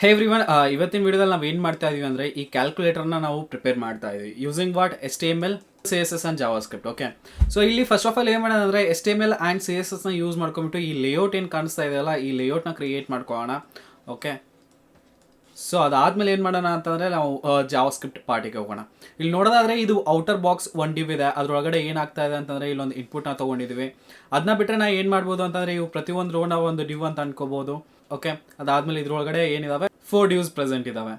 ಹೇ everyone ಇವತ್ತಿನ ವಿಡಿಯೋದಲ್ಲಿ ನಾವು ಏನು ಮಾಡ್ತಾ ಇದೀವಿ ಅಂದರೆ ಈ ಕ್ಯಾಲ್ಕುಲೇಟರ್ನ ನಾವು ಪ್ರಿಪೇರ್ ಮಾಡ್ತಾ ಇದೀವಿ. Using what S T M L C S S and JavaScript okay so ಇಲ್ಲಿ ಫಸ್ಟ್ ಆಫ್ ಆಲ್ ಏನು ಮಾಡೋಣ ಅಂದರೆ S T M L and C S ಎಸ್ನ ಯೂಸ್ ಮಾಡ್ಕೊಂಬಿಟ್ಟು ಈ ಲೇಔಟ್ ಏನು ಕಾಣಿಸ್ತಾ ಇದೆಯಲ್ಲ ಈ ಲೇಔಟ್ನ ಕ್ರಿಯೇಟ್ ಮಾಡ್ಕೊಳ್ಳೋಣ ಓಕೆ ಸೊ ಅದಾದ್ಮೇಲೆ ಏನು ಮಾಡೋಣ ಅಂತಂದರೆ ನಾವು ಜಾವಾ ಸ್ಕ್ರಿಪ್ಟ್ ಪಾರ್ಟಿಗೆ ಹೋಗೋಣ. ಇಲ್ಲಿ ನೋಡೋದಾದರೆ ಇದು ಔಟರ್ ಬಾಕ್ಸ್ ಒನ್ ಡಿ ಇದೆ. ಅದರೊಳಗಡೆ ಏನಾಗ್ತಾ ಇದೆ ಅಂತಂದರೆ ಇಲ್ಲೊಂದು ಇನ್ಪುಟ್ನ ತೊಗೊಂಡಿದ್ದೀವಿ ಅದನ್ನ ಬಿಟ್ಟರೆ ನಾವು ಏನು ಮಾಡ್ಬೋದು ಅಂತಂದರೆ ಇವು ಪ್ರತಿಯೊಂದು ರೋನ ಒಂದು ಡಿವ್ ಅಂತ ಅನ್ಕೋಬೋದು ಓಕೆ ಅದಾದಮೇಲೆ ಇದ್ರೊಳಗಡೆ ಏನಿದಾವೆ? ಫೋರ್ ಡ್ಯೂಸ್ ಪ್ರೆಸೆಂಟ್ ಇದ್ದಾವೆ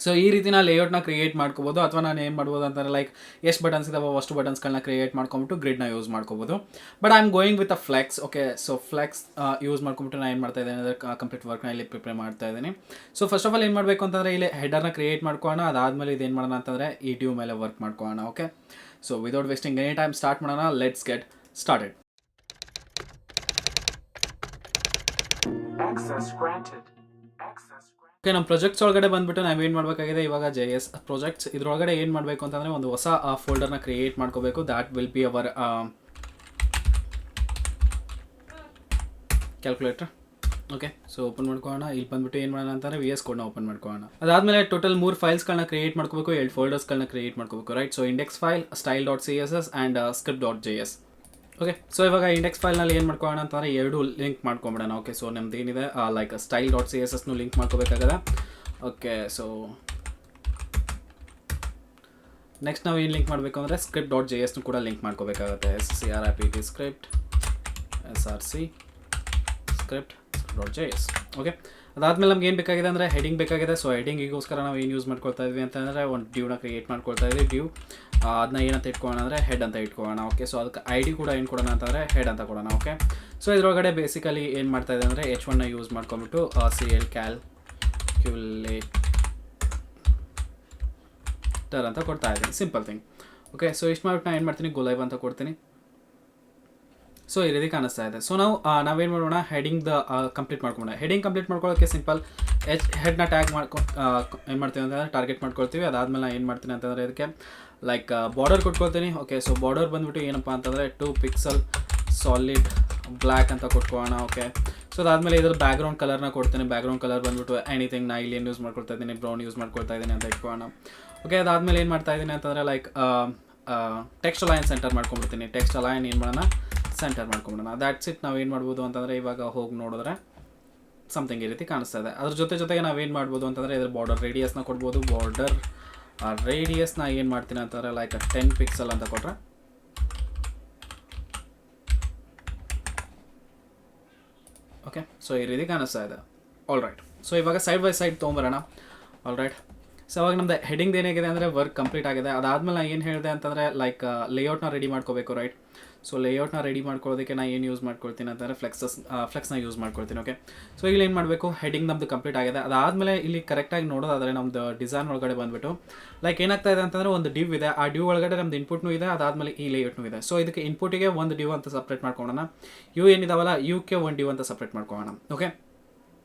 ಸೊ ಈ ರೀತಿ ನಾನು ಲೇಔಟ್ನ ಕ್ರಿಯೇಟ್ ಮಾಡ್ಕೋಬೋದು ಅಥವಾ ನಾನು ಏನು ಮಾಡ್ಬೋದು ಅಂತಂದರೆ ಲೈಕ್ ಎಷ್ಟು ಬಟನ್ಸ್ ಇದಾವೆ ಅಷ್ಟು ಬಟನ್ಸ್ಗಳನ್ನ ಕ್ರಿಯೇಟ್ ಮಾಡ್ಕೊಂಬಿಟ್ಟು ಗ್ರಿಡ್ನ ಯೂಸ್ ಮಾಡ್ಕೋಬೋದು. But I am going with a flex okay so flex use ಮಾಡ್ಕೊಂಬಿಟ್ಟು ನಾನು ಏನು ಮಾಡ್ತಾ ಇದ್ದೇನೆ ಅಂದರೆ ಕಂಪ್ಲೀಟ್ ವರ್ಕ್ನ ಇಲ್ಲಿ ಪ್ರಿಪೇರ್ ಮಾಡ್ತಾ ಇದ್ದೀನಿ. ಸೊ ಫಸ್ಟ್ ಆಫ್ ಆಲ್ ಏನು ಮಾಡಬೇಕು ಅಂತಂದರೆ, ಇಲ್ಲಿ ಹೆಡರ್ನ ಕ್ರಿಯೇಟ್ ಮಾಡ್ಕೋಣ ಅದಾದಮೇಲೆ ಇದೇನು ಮಾಡೋಣ ಅಂತಂದರೆ ಈ ಡ್ಯೂ ಮೇಲೆ work ಮಾಡ್ಕೋಣ okay so without wasting any time start ಮಾಡೋಣ let's get started Access granted. Okay ನಮ್ಮ ಪ್ರಾಜೆಕ್ಟ್ಸ್ ಒಳಗಡೆ ಬಂದ್ಬಿಟ್ಟು ನಾವು ಏನು ಮಾಡಬೇಕಾಗಿದೆ? ಇವಾಗ ಜೆ ಎಸ್ ಪ್ರಾಜೆಕ್ಟ್ಸ್ ಇದ್ರೊಳಗಡೆ ಏನು ಮಾಡಬೇಕು ಅಂತಂದರೆ ಒಂದು ಹೊಸ ಫೋಲ್ಡರ್ನ ಕ್ರಿಯೇಟ್ ಮಾಡ್ಕೋಬೇಕು. That will be our calculator okay so open ಮಾಡ್ಕೊಳ್ಳೋಣ. ಇಲ್ಲಿ ಬಂದ್ಬಿಟ್ಟು ಏನು ಮಾಡೋಣ ಅಂತಂದರೆ ವಿ ಎಸ್ ಕೋಡ್ನ ಓಪನ್ ಮಾಡ್ಕೊಳ್ಳೋಣ. ಅದಾದಮೇಲೆ ಟೋಟಲ್ ಮೂರು ಫೈಲ್ಸ್ಗಳನ್ನ ಕ್ರಿಯೇಟ್ ಮಾಡ್ಕೋಬೇಕು. ಎರಡು ಫೋಲ್ಡರ್ಸ್ಗಳನ್ನ ಕ್ರಿಯೇಟ್ ಮಾಡ್ಕೋಬೇಕು right so index file style dot C S S and script dot J S okay so ಇವಾಗ ಇಂಡೆಕ್ಸ್ ಫೈಲ್ನಲ್ಲಿ ಏನು ಮಾಡ್ಕೊಳ್ಳೋಣ ಅಂತಂದರೆ ಎರಡು ಲಿಂಕ್ ಮಾಡ್ಕೊಂಬಿಡೋಣ. ಓಕೆ ಸೊ ನಮ್ದು ಏನಿದೆ? Like style dot C S ಎಸ್ನು link ಮಾಡ್ಕೋಬೇಕಾಗದ? ಓಕೆ ಸೊ ನೆಕ್ಸ್ಟ್ ನಾವು ಏನು ಲಿಂಕ್ ಮಾಡಬೇಕು ಅಂದರೆ ಸ್ಕ್ರಿಪ್ಟ್ ಡಾಟ್ ಜೆ ಎಸ್ನು ಕೂಡ ಲಿಂಕ್ ಮಾಡ್ಕೋಬೇಕಾಗುತ್ತೆ. S C R I P T script S R C script dot J S okay ಅದಾದಮೇಲೆ ನಮ್ಗೆ ಏನು ಬೇಕಾಗಿದೆ ಅಂದರೆ ಹೆಡಿಂಗ್ ಬೇಕಾಗಿದೆ. ಸೊ ಹೆಡಿಂಗಿಗೋಸ್ಕರ ನಾವು ಏನು ಯೂಸ್ ಮಾಡ್ಕೊಳ್ತಾ ಇದ್ವಿ ಅಂತಂದರೆ ಒಂದು ಡ್ಯೂನ ಕ್ರಿಯೇಟ್ ಮಾಡ್ಕೊಳ್ತಾ ಇದ್ವಿ. ಡ್ಯೂ ಅದನ್ನ ಏನಂತ ಇಟ್ಕೊಳ್ಳೋಣ ಅಂದರೆ ಹೆಡ್ ಅಂತ ಇಟ್ಕೊಳ್ಳೋಣ ಓಕೆ ಸೊ ಅದಕ್ಕೆ ಐ ಡಿ ಕೂಡ ಏನು ಕೊಡೋಣ ಅಂತಂದರೆ ಹೆಡ್ ಅಂತ ಕೊಡೋಣ ಓಕೆ ಸೊ ಇದರೊಳಗಡೆ ಬೇಸಿಕಲಿ ಏನು ಮಾಡ್ತಾ ಇದೆ ಅಂದರೆ ಎಚ್ ಒನ್ನ ಯೂಸ್ ಮಾಡ್ಕೊಂಬಿಟ್ಟು ಸಿ ಎಲ್ ಕ್ಯಾಲ್ ಕ್ಯುಲೇಟರ್ ಅಂತ ಕೊಡ್ತಾ ಇದ್ದೀನಿ. ಸಿಂಪಲ್ ಥಿಂಗ್ ಓಕೆ ಸೊ ಇಷ್ಟು ಮಾಡ್ಬಿಟ್ಟು ನಾನು ಏನು ಮಾಡ್ತೀನಿ? ಗುಲೈಬ್ ಅಂತ ಕೊಡ್ತೀನಿ. ಸೊ ಈ ರೀತಿ ಕಾಣಿಸ್ತಾ ಇದೆ. ಸೊ ನಾವು ನಾವೇನು ಮಾಡೋಣ? ಹೆಡಿಂಗ್ ದ ಕಂಪ್ಲೀಟ್ ಮಾಡ್ಕೊಳ್ಳೋಣ ಹೆಡಿಂಗ್ ಕಂಪ್ಲೀಟ್ ಮಾಡ್ಕೊಳ್ಳೋಕೆ ಸಿಂಪಲ್ ಎಚ್ ಹೆಡ್ನ ಟ್ಯಾಗ್ ಮಾಡ್ಕೊ ಏನು ಮಾಡ್ತೀವಿ ಅಂತಂದರೆ ಟಾರ್ಗೆಟ್ ಮಾಡ್ಕೊಳ್ತೀವಿ. ಅದಾದಮೇಲೆ ಏನು ಮಾಡ್ತೀನಿ ಅಂತಂದರೆ ಇದಕ್ಕೆ ಲೈಕ್ ಬಾರ್ಡರ್ ಕೊಟ್ಕೊಳ್ತೀನಿ. ಓಕೆ ಸೊ ಬಾರ್ಡರ್ ಬಂದ್ಬಿಟ್ಟು ಏನಪ್ಪ ಅಂತಂದರೆ ಟೂ ಪಿಕ್ಸಲ್ ಸಾಲಿಡ್ ಬ್ಲ್ಯಾಕ್ ಅಂತ ಕೊಟ್ಕೋಣ ಓಕೆ ಸೊ ಅದಾದಮೇಲೆ ಇದ್ರ ಬ್ಯಾಕ್ಗ್ರೌಂಡ್ ಕಲರ್ನ ಕೊಡ್ತೀನಿ. ಬ್ಯಾಕ್ಗ್ರೌಂಡ್ ಕಲರ್ ಬಂದ್ಬಿಟ್ಟು ಎನಿಥಿಂಗ್ ನಾ ಇಲ್ಲಿ ಏನು ಯೂಸ್ ಮಾಡ್ಕೊಳ್ತಾ ಇದ್ದೀನಿ ಬ್ರೌನ್ ಯೂಸ್ ಮಾಡ್ಕೊಳ್ತಾ ಇದ್ದೀನಿ ಅಂತ ಇಟ್ಕೊಳ್ಳೋಣ ಓಕೆ ಅದಾದಮೇಲೆ ಏನು ಮಾಡ್ತಾ ಇದ್ದೀನಿ ಅಂತಂದರೆ ಲೈಕ್ ಟೆಕ್ಸ್ಟ್ ಅಲೈನ್ ಸೆಂಟರ್ ಮಾಡ್ಕೊಂಬಿಡ್ತೀನಿ ಟೆಕ್ಸ್ಟ್ ಅಲೈನ್ ಏನು ಮಾಡೋಣ? ಸೆಂಟರ್ ಮಾಡ್ಕೊಂಬಿಡೋಣ ದ್ಯಾಟ್ಸ್ ಇಟ್ ನಾವು ಏನು ಮಾಡ್ಬೋದು ಅಂತಂದರೆ, ಇವಾಗ ಹೋಗಿ ನೋಡಿದ್ರೆ ಸಮಥಿಂಗ್ ಈ ರೀತಿ ಕಾಣಿಸ್ತಾ ಇದೆ. ಅದ್ರ ಜೊತೆ ಜೊತೆಗೆ ನಾವೇನು ಮಾಡ್ಬೋದು ಅಂತಂದರೆ ಇದ್ರ ಬಾರ್ಡರ್ ರೇಡಿಯಸ್ನ ಕೊಡ್ಬೋದು ಬಾರ್ಡರ್ ಆ ರೇಡಿಯಸ್ನ ಏನು ಮಾಡ್ತೀನಿ ಅಂತಂದರೆ ಲೈಕ್ ಟೆನ್ ಪಿಕ್ಸಲ್ ಅಂತ ಕೊಟ್ರೆ. ಓಕೆ ಸೊ ಈ ರೀತಿ ಕಾಣಿಸ್ತಾ ಇದೆ. ಆಲ್ ರೈಟ್ ಸೊ ಇವಾಗ ಸೈಡ್ ಬೈ ಸೈಡ್ ತೊಗೊಂಬರೋಣ ಆಲ್ ರೈಟ್ ಸೊ ಅವಾಗ ನಮ್ದು ಹೆಡಿಂಗ್ ಏನಾಗಿದೆ ಅಂದರೆ ವರ್ಕ್ ಕಂಪ್ಲೀಟ್ ಆಗಿದೆ. ಅದಾದಮೇಲೆ ನಾನು ಏನು ಹೇಳಿದೆ ಅಂತಂದರೆ ಲೈಕ್ ಲೇಔಟ್ನ ರೆಡಿ ಮಾಡ್ಕೋಬೇಕು ರೈಟ್ ಸೊ ಲೇಔಟ್ನ ರೆಡಿ ಮಾಡ್ಕೊಳ್ಳೋದಕ್ಕೆ ನಾನು ಏನು ಯೂಸ್ ಮಾಡ್ಕೊಳ್ತೀನಿ ಅಂತಂದರೆ ಫ್ಲೆಕ್ಸಸ್ ಫ್ಲೆಕ್ಸ್ನ ಯೂಸ್ ಮಾಡ್ಕೊಳ್ತೀನಿ ಓಕೆ ಸೊ ಇಲ್ಲಿ ಏನು ಮಾಡಬೇಕು? ಹೆಡಿಂಗ್ ನಮ್ಮದು ಕಂಪ್ಲೀಟ್ ಆಗಿದೆ. ಅದಾದಮೇಲೆ ಇಲ್ಲಿ ಕರೆಕ್ಟಾಗಿ ನೋಡೋದಾದರೆ ನಮ್ಮದು ಡಿಸೈನ್ ಒಳಗಡೆ ಬಂದುಬಿಟ್ಟು ಲೈಕ್ ಏನಾಗ್ತಾ ಇದೆ ಅಂತಂದರೆ ಒಂದು ಡಿವ್ ಇದೆ. ಆ ಡ್ಯೂ ಒಳಗಡೆ ನಮ್ದು ಇನ್ಪುಟ್ನೂ ಇದೆ, ಅದಾದಮೇಲೆ ಈ ಲೇಔಟ್ನೂ ಇದೆ. ಸೊ ಇದಕ್ಕೆ ಇನ್ಪುಟಿಗೆ ಒಂದು ಡ್ಯೂ ಅಂತ ಸಪ್ರೇಟ್ ಮಾಡ್ಕೊಳ್ಳೋಣ. ಯು ಏನಿದಾವಲ್ಲ? ಯುಕ್ಕೆ ಒಂದು ಡ್ಯೂ ಅಂತ ಸಪ್ರೇಟ್ ಮಾಡ್ಕೊಳ್ಳೋಣ ಓಕೆ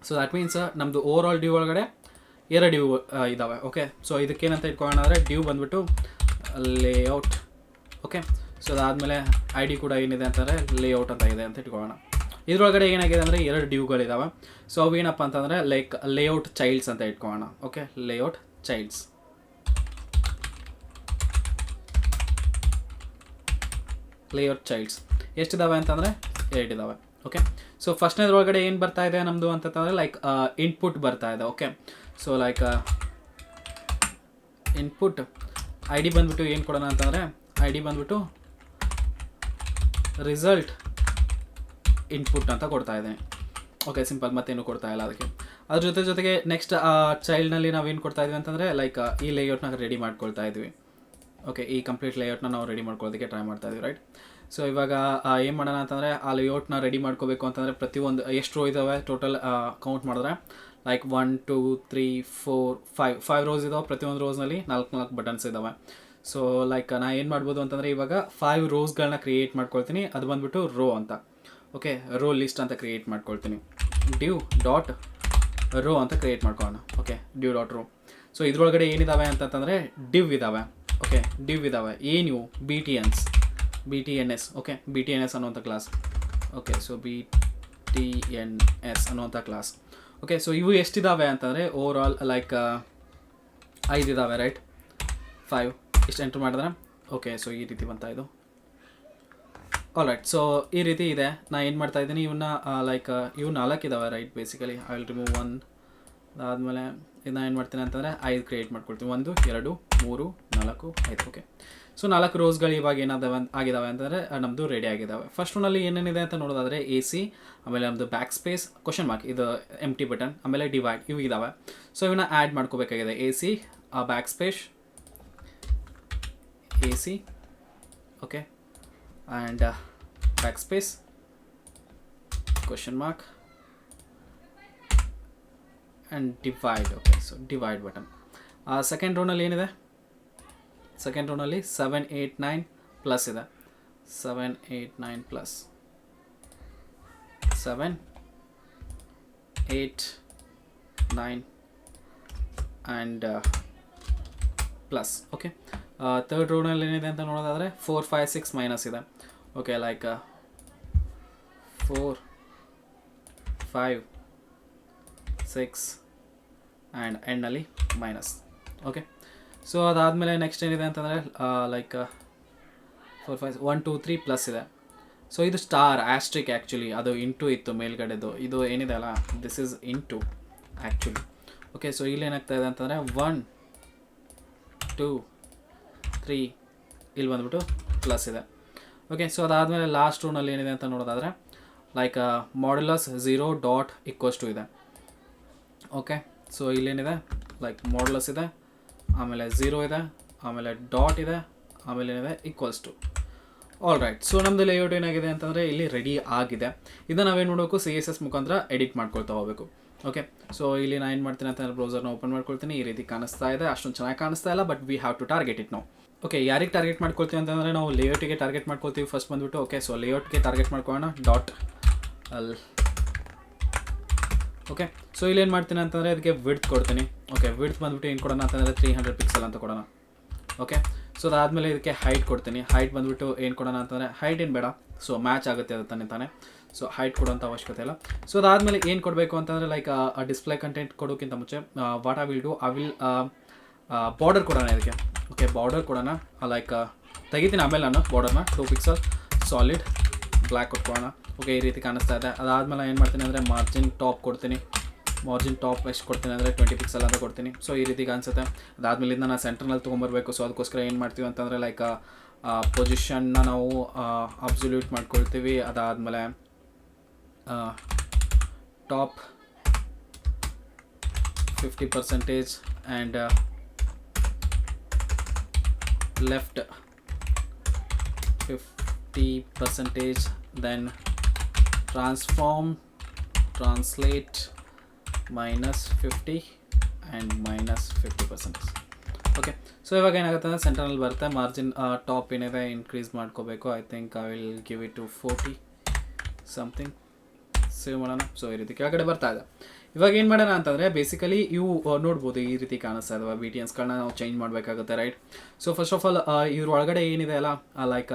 ಸೊ ದಟ್ ಮೀನ್ಸ್ ನಮ್ಮದು ಓವರ್ ಆಲ್ ಡ್ಯೂ ಒಳಗಡೆ ಎರಡು ಡ್ಯೂ ಇದ್ದಾವೆ ಓಕೆ ಸೊ ಇದಕ್ಕೇನಂತ ಇಟ್ಕೊಳ್ಳೋಣ ಅಂದರೆ ಡ್ಯೂ ಬಂದ್ಬಿಟ್ಟು ಲೇಔಟ್ ಓಕೆ ಸೊ ಅದಾದಮೇಲೆ ಐ ಡಿ ಕೂಡ ಏನಿದೆ ಅಂತಂದರೆ ಲೇಔಟ್ ಅಂತ ಇದೆ ಅಂತ ಇಟ್ಕೊಳ್ಳೋಣ. ಇದ್ರೊಳಗಡೆ ಏನಾಗಿದೆ ಅಂದರೆ ಎರಡು ಡ್ಯೂಗಳಿದ್ದಾವೆ ಸೊ ಅವು ಏನಪ್ಪ ಅಂತಂದರೆ ಲೈಕ್ ಲೇಔಟ್ ಚೈಲ್ಡ್ಸ್ ಅಂತ ಇಟ್ಕೊಳ್ಳೋಣ. Okay layout childs layout childs ಎಷ್ಟಿದ್ದಾವೆ ಅಂತಂದರೆ ಎರಡಿದಾವೆ ಓಕೆ ಸೊ ಫಸ್ಟ್ನೇದ್ರೊಳಗಡೆ ಏನು ಬರ್ತಾ ಇದೆ ನಮ್ಮದು ಅಂತಂದರೆ ಲೈಕ್ ಇನ್ಪುಟ್ ಬರ್ತಾ ಇದೆ. Okay so like input I D ಬಂದುಬಿಟ್ಟು ಏನು ಕೊಡೋಣ ಅಂತಂದರೆ ಐ ಡಿ ಬಂದ್ಬಿಟ್ಟು ರಿಸಲ್ಟ್ ಇನ್ಪುಟ್ ಅಂತ ಕೊಡ್ತಾ ಇದ್ದೀನಿ. ಓಕೆ ಸಿಂಪಲ್ ಮತ್ತೇನು ಕೊಡ್ತಾ ಇಲ್ಲ ಅದಕ್ಕೆ. ಅದ್ರ ಜೊತೆ ಜೊತೆಗೆ ನೆಕ್ಸ್ಟ್ ಆ ಚೈಲ್ಡ್ನಲ್ಲಿ ಏನು ಕೊಡ್ತಾ ಇದ್ವಿ ಅಂತಂದರೆ ಲೈಕ್ ಈ ಲೇಔಟ್ನ ರೆಡಿ ಮಾಡ್ಕೊಳ್ತಾ ಇದ್ವಿ. ಓಕೆ ಈ ಕಂಪ್ಲೀಟ್ ಲೇಔಟ್ನ ನಾವು ರೆಡಿ ಮಾಡ್ಕೊಳ್ಳೋದಕ್ಕೆ ಟ್ರೈ ಮಾಡ್ತಾ ಇದ್ವಿ ರೈಟ್ ಸೊ ಇವಾಗ ಏನು ಮಾಡೋಣ ಅಂತಂದರೆ, ಆ ಲೇಔಟ್ನ ರೆಡಿ ಮಾಡ್ಕೋಬೇಕು ಅಂತಂದರೆ ಪ್ರತಿಯೊಂದು ಎಷ್ಟು ರೋ ಇದ್ದಾವೆ ಟೋಟಲ್ ಕೌಂಟ್ ಮಾಡಿದ್ರೆ like one two three four five five rows ಇದಾವೆ. ಪ್ರತಿಯೊಂದು ರೋಸ್ನಲ್ಲಿ ನಾಲ್ಕು ನಾಲ್ಕು ಬಟನ್ಸ್ ಇದ್ದಾವೆ ಸೊ ಲೈಕ್ ನಾ ಏನು ಮಾಡ್ಬೋದು ಅಂತಂದರೆ ಇವಾಗ ಫೈವ್ ರೋಸ್ಗಳನ್ನ ಕ್ರಿಯೇಟ್ ಮಾಡ್ಕೊಳ್ತೀನಿ. ಅದು ಬಂದ್ಬಿಟ್ಟು ರೋ ಅಂತ. ಓಕೆ ರೋ ಲಿಸ್ಟ್ ಅಂತ ಕ್ರಿಯೇಟ್ ಮಾಡ್ಕೊಳ್ತೀನಿ. ಡ್ಯೂ ಡಾಟ್ ರೋ ಅಂತ ಕ್ರಿಯೇಟ್ ಮಾಡ್ಕೊಳ್ಳೋಣ. Okay div dot row so ಇದ್ರೊಳಗಡೆ ಏನಿದಾವೆ ಅಂತಂತಂದರೆ ಡಿವ್ ಇದ್ದಾವೆ ಓಕೆ ಡಿವ್ ಇದ್ದಾವೆ new B T Ns B T N S okay B T N S ಅನ್ನುವಂಥ class okay so B T N S ಅನ್ನುವಂಥ class okay so ಇವು ಎಷ್ಟಿದ್ದಾವೆ ಅಂತಂದರೆ ಓವರ್ ಆಲ್ ಲೈಕ್ ಐದು ಇದ್ದಾವೆ ರೈಟ್ ಫೈವ್ ಇಷ್ಟು ಎಂಟ್ರ್ ಮಾಡಿದ್ರೆ ಓಕೆ ಸೊ ಈ ರೀತಿ ಬಂತಾ ಇದು. ಆಲ್ ರೈಟ್ ಸೊ ಈ ರೀತಿ ಇದೆ. ನಾ ಏನು ಮಾಡ್ತಾ ಇದ್ದೀನಿ ಇವನ್ನ ಲೈಕ್ ಇವು ನಾಲ್ಕು ಇದಾವೆ right basically I will remove one ಅದಾದಮೇಲೆ ಇದನ್ನ ಏನು ಮಾಡ್ತೀನಿ ಅಂತಂದರೆ ಐದು ಕ್ರಿಯೇಟ್ ಮಾಡ್ಕೊಳ್ತೀನಿ. ಒಂದು, ಎರಡು, ಮೂರು, ನಾಲ್ಕು, ಐದು ಓಕೆ ಸೊ ನಾಲ್ಕು ರೋಸ್ಗಳು ಇವಾಗ ಏನಾದವೆ ಆಗಿದ್ದಾವೆ ಅಂತಂದರೆ ನಮ್ಮದು ರೆಡಿ ಆಗಿದ್ದಾವೆ ಫಸ್ಟ್ ರೂನಲ್ಲಿ ಏನೇನಿದೆ ಅಂತ ನೋಡೋದಾದರೆ ಎ ಸಿ ಆಮೇಲೆ ನಮ್ಮದು ಬ್ಯಾಕ್ ಸ್ಪೇಸ್ ಕ್ವಶನ್ ಮಾರ್ಕ್ ಇದು ಎಂ ಟಿ ಬಟನ್ ಆಮೇಲೆ ಡಿವೈಡ್ ಇವು ಇದ್ದಾವೆ ಸೊ ಇವನ್ನ add ಮಾಡ್ಕೋಬೇಕಾಗಿದೆ A C back space A C okay and back space question mark and divide okay so divide button second ರೋನಲ್ಲಿ ಏನಿದೆ second ರೋನಲ್ಲಿ seven eight nine plus ಇದೆ seven eight nine plus seven eight nine and plus okay third ರೋನಲ್ಲಿ ಏನಿದೆ ಅಂತ ನೋಡೋದಾದರೆ four five six minus ಇದೆ. Okay like four five six and ಎಂಡ್ನಲ್ಲಿ minus okay so ಅದಾದಮೇಲೆ next ಏನಿದೆ ಅಂತಂದರೆ like four five one two three plus ಇದೆ. So ಇದು star asterisk actually ಅದು ಇಂಟು ಇತ್ತು, ಮೇಲ್ಗಡೆದು. ಇದು ಏನಿದೆ ಅಲ್ಲ? This is into actually okay so ಇಲ್ಲಿ ಏನಾಗ್ತಾ ಇದೆ ಅಂತಂದರೆ ಒನ್ ಟೂ ತ್ರೀ ಇಲ್ಲಿ ಬಂದ್ಬಿಟ್ಟು ಪ್ಲಸ್ ಇದೆ. ಓಕೆ ಸೊ ಅದಾದಮೇಲೆ ಲಾಸ್ಟ್ ರೂನಲ್ಲಿ ಏನಿದೆ ಅಂತ ನೋಡೋದಾದರೆ like modulus zero dot equals to ಇದೆ. ಓಕೆ ಸೊ ಇಲ್ಲೇನಿದೆ? ಲೈಕ್ ಮಾಡ್ಯುಲಸ್ ಇದೆ, ಆಮೇಲೆ ಝೀರೋ ಇದೆ, ಆಮೇಲೆ ಡಾಟ್ ಇದೆ, ಆಮೇಲೆ ಏನಿದೆ? Equals to all right so ನಮ್ಮದು ಲೇಔಟ್ ಏನಾಗಿದೆ ಅಂತಂದರೆ ಇಲ್ಲಿ ರೆಡಿ ಆಗಿದೆ. ಇದನ್ನು ನಾವೇನು ನೋಡೋಕು ಸಿ ಎಸ್ ಎಸ್ ಮುಖಾಂತರ ಎಡಿಟ್ ಮಾಡ್ಕೊಳ್ತಾ ಹೋಗಬೇಕು. ಓಕೆ ಸೊ ಇಲ್ಲಿ ನಾನು ಏನು ಮಾಡ್ತೀನಿ ಅಂತಂದರೆ ಬ್ರೌಸರ್ನ ಓಪನ್ ಮಾಡ್ಕೊಳ್ತೀನಿ. ಈ ರೀತಿ ಕಾಣಿಸ್ತಾ ಇದೆ. ಅಷ್ಟೊಂದು ಚೆನ್ನಾಗಿ ಕಾಣಿಸ್ತಾ ಇಲ್ಲ but we have to target it okay ಯಾರಿಗೆ ಟಾರ್ಗೆಟ್ ಮಾಡ್ಕೊಳ್ತೀವಿ ಅಂತಂದರೆ ನಾವು ಲೇಔಟಿಗೆ ಟಾರ್ಗೆಟ್ ಮಾಡ್ಕೊಳ್ತೀವಿ ಫಸ್ಟ್ ಬಂದುಬಿಟ್ಟು. ಓಕೆ ಸೊ ಲೇಔಟ್ಗೆ ಟಾರ್ಗೆಟ್ ಮಾಡ್ಕೊಳ್ಳೋಣ. ಡಾಟ್ ಅಲ್ ಓಕೆ ಸೊ ಏನು ಮಾಡ್ತೀನಿ ಅಂತಂದರೆ ಅದಕ್ಕೆ ವಿಡ್ತ್ ಕೊಡ್ತೀನಿ. ಓಕೆ ವಿಡ್ತ್ ಬಂದ್ಬಿಟ್ಟು ಏನು ಕೊಡೋಣ ಅಂತಂದರೆ ತ್ರೀ ಹಂಡ್ರೆಡ್ ಪಿಕ್ಸೆಲ್ ಅಂತ ಕೊಡೋಣ. ಓಕೆ ಸೊ ಅದಾದಮೇಲೆ ಇದಕ್ಕೆ ಹೈಟ್ ಕೊಡ್ತೀನಿ. ಹೈಟ್ ಬಂದ್ಬಿಟ್ಟು ಏನು ಕೊಡೋಣ ಅಂತಂದರೆ ಹೈಟ್ ಏನು ಬೇಡ. ಸೊ ಮ್ಯಾಚ್ ಆಗುತ್ತೆ ಅದು ತಾನೇ ತಾನೇ. ಸೊ ಹೈಟ್ ಕೊಡೋಂಥ ಅವಶ್ಯಕತೆ ಇಲ್ಲ. ಸೊ ಅದಾದಮೇಲೆ ಏನು ಕೊಡಬೇಕು ಅಂತಂದರೆ ಲೈಕ್ ಡಿಸ್ಪ್ಲೇ ಕಂಟೆಂಟ್ ಕೊಡೋಕ್ಕಿಂತ ಮುಂಚೆ what I will do I will border ಕೊಡೋಣ ಇದಕ್ಕೆ. ಓಕೆ ಬಾರ್ಡರ್ ಕೊಡೋಣ ಲೈಕ್ ತೆಗಿತೀನಿ ಆಮೇಲೆ ನಾನು ಬಾರ್ಡರ್ನ ಟೂ ಪಿಕ್ಸಲ್ ಸಾಲಿಡ್ ಬ್ಲ್ಯಾಕ್ ಕೊಟ್ಕೊಳ್ಳೋಣ ಓಕೆ ಈ ರೀತಿ ಕಾಣಿಸ್ತಾ ಇದೆ. ಅದಾದಮೇಲೆ ಏನು ಮಾಡ್ತೀನಿ ಅಂದರೆ ಮಾರ್ಜಿನ್ ಟಾಪ್ ಕೊಡ್ತೀನಿ. ಮಾರ್ಜಿನ್ ಟಾಪ್ ಎಷ್ಟು ಕೊಡ್ತೀನಿ ಅಂದರೆ ಟ್ವೆಂಟಿ ಪಿಕ್ಸಲ್ ಅಂತ ಕೊಡ್ತೀನಿ. ಸೊ ಈ ರೀತಿ ಕಾಣಿಸುತ್ತೆ. ಅದಾದಮೇಲಿಂದ ನಾನು ಸೆಂಟ್ರಲ್ಲಿ ತೊಗೊಂಬರ್ಬೇಕು. ಸೊ ಅದಕ್ಕೋಸ್ಕರ ಏನು ಮಾಡ್ತೀವಿ ಅಂತಂದರೆ ಲೈಕ್ ಪೊಸಿಷನ್ನ ನಾವು ಅಬ್ಸಲ್ಯೂಟ್ ಮಾಡ್ಕೊಳ್ತೀವಿ. ಅದಾದಮೇಲೆ top fifty percentage and left fifty percentage then transform translate minus fifty and minus fifty percentage okay so ಇವಾಗ ಏನಾಗುತ್ತೆ? ಅಂದರೆ ಸೆಂಟ್ರಲ್ಲಿ ಬರುತ್ತೆ ಮಾರ್ಜಿನ್ ಟಾಪ್ ಏನಿದೆ ಇನ್ಕ್ರೀಸ್ ಮಾಡ್ಕೋಬೇಕು. I think I will give it to forty something save ಮಾಡೋಣ so ಈ ರೀತಿ ಕೆಳಗಡೆ ಬರ್ತಾ ಇದೆ. ಇವಾಗ ಏನು ಮಾಡೋಣ ಅಂತಂದರೆ ಬೇಸಿಕಲಿ ಇವು ನೋಡ್ಬೋದು ಈ ರೀತಿ ಕಾಣಿಸ್ತಾ ಇದಾವೆ. ಬಿ ಟಿ ಎನ್ಸ್ಗಳನ್ನ ನಾವು ಚೇಂಜ್ ಮಾಡಬೇಕಾಗುತ್ತೆ right so first of all ಇವ್ರ ಒಳಗಡೆ ಏನಿದೆ ಅಲ್ಲ ಲೈಕ್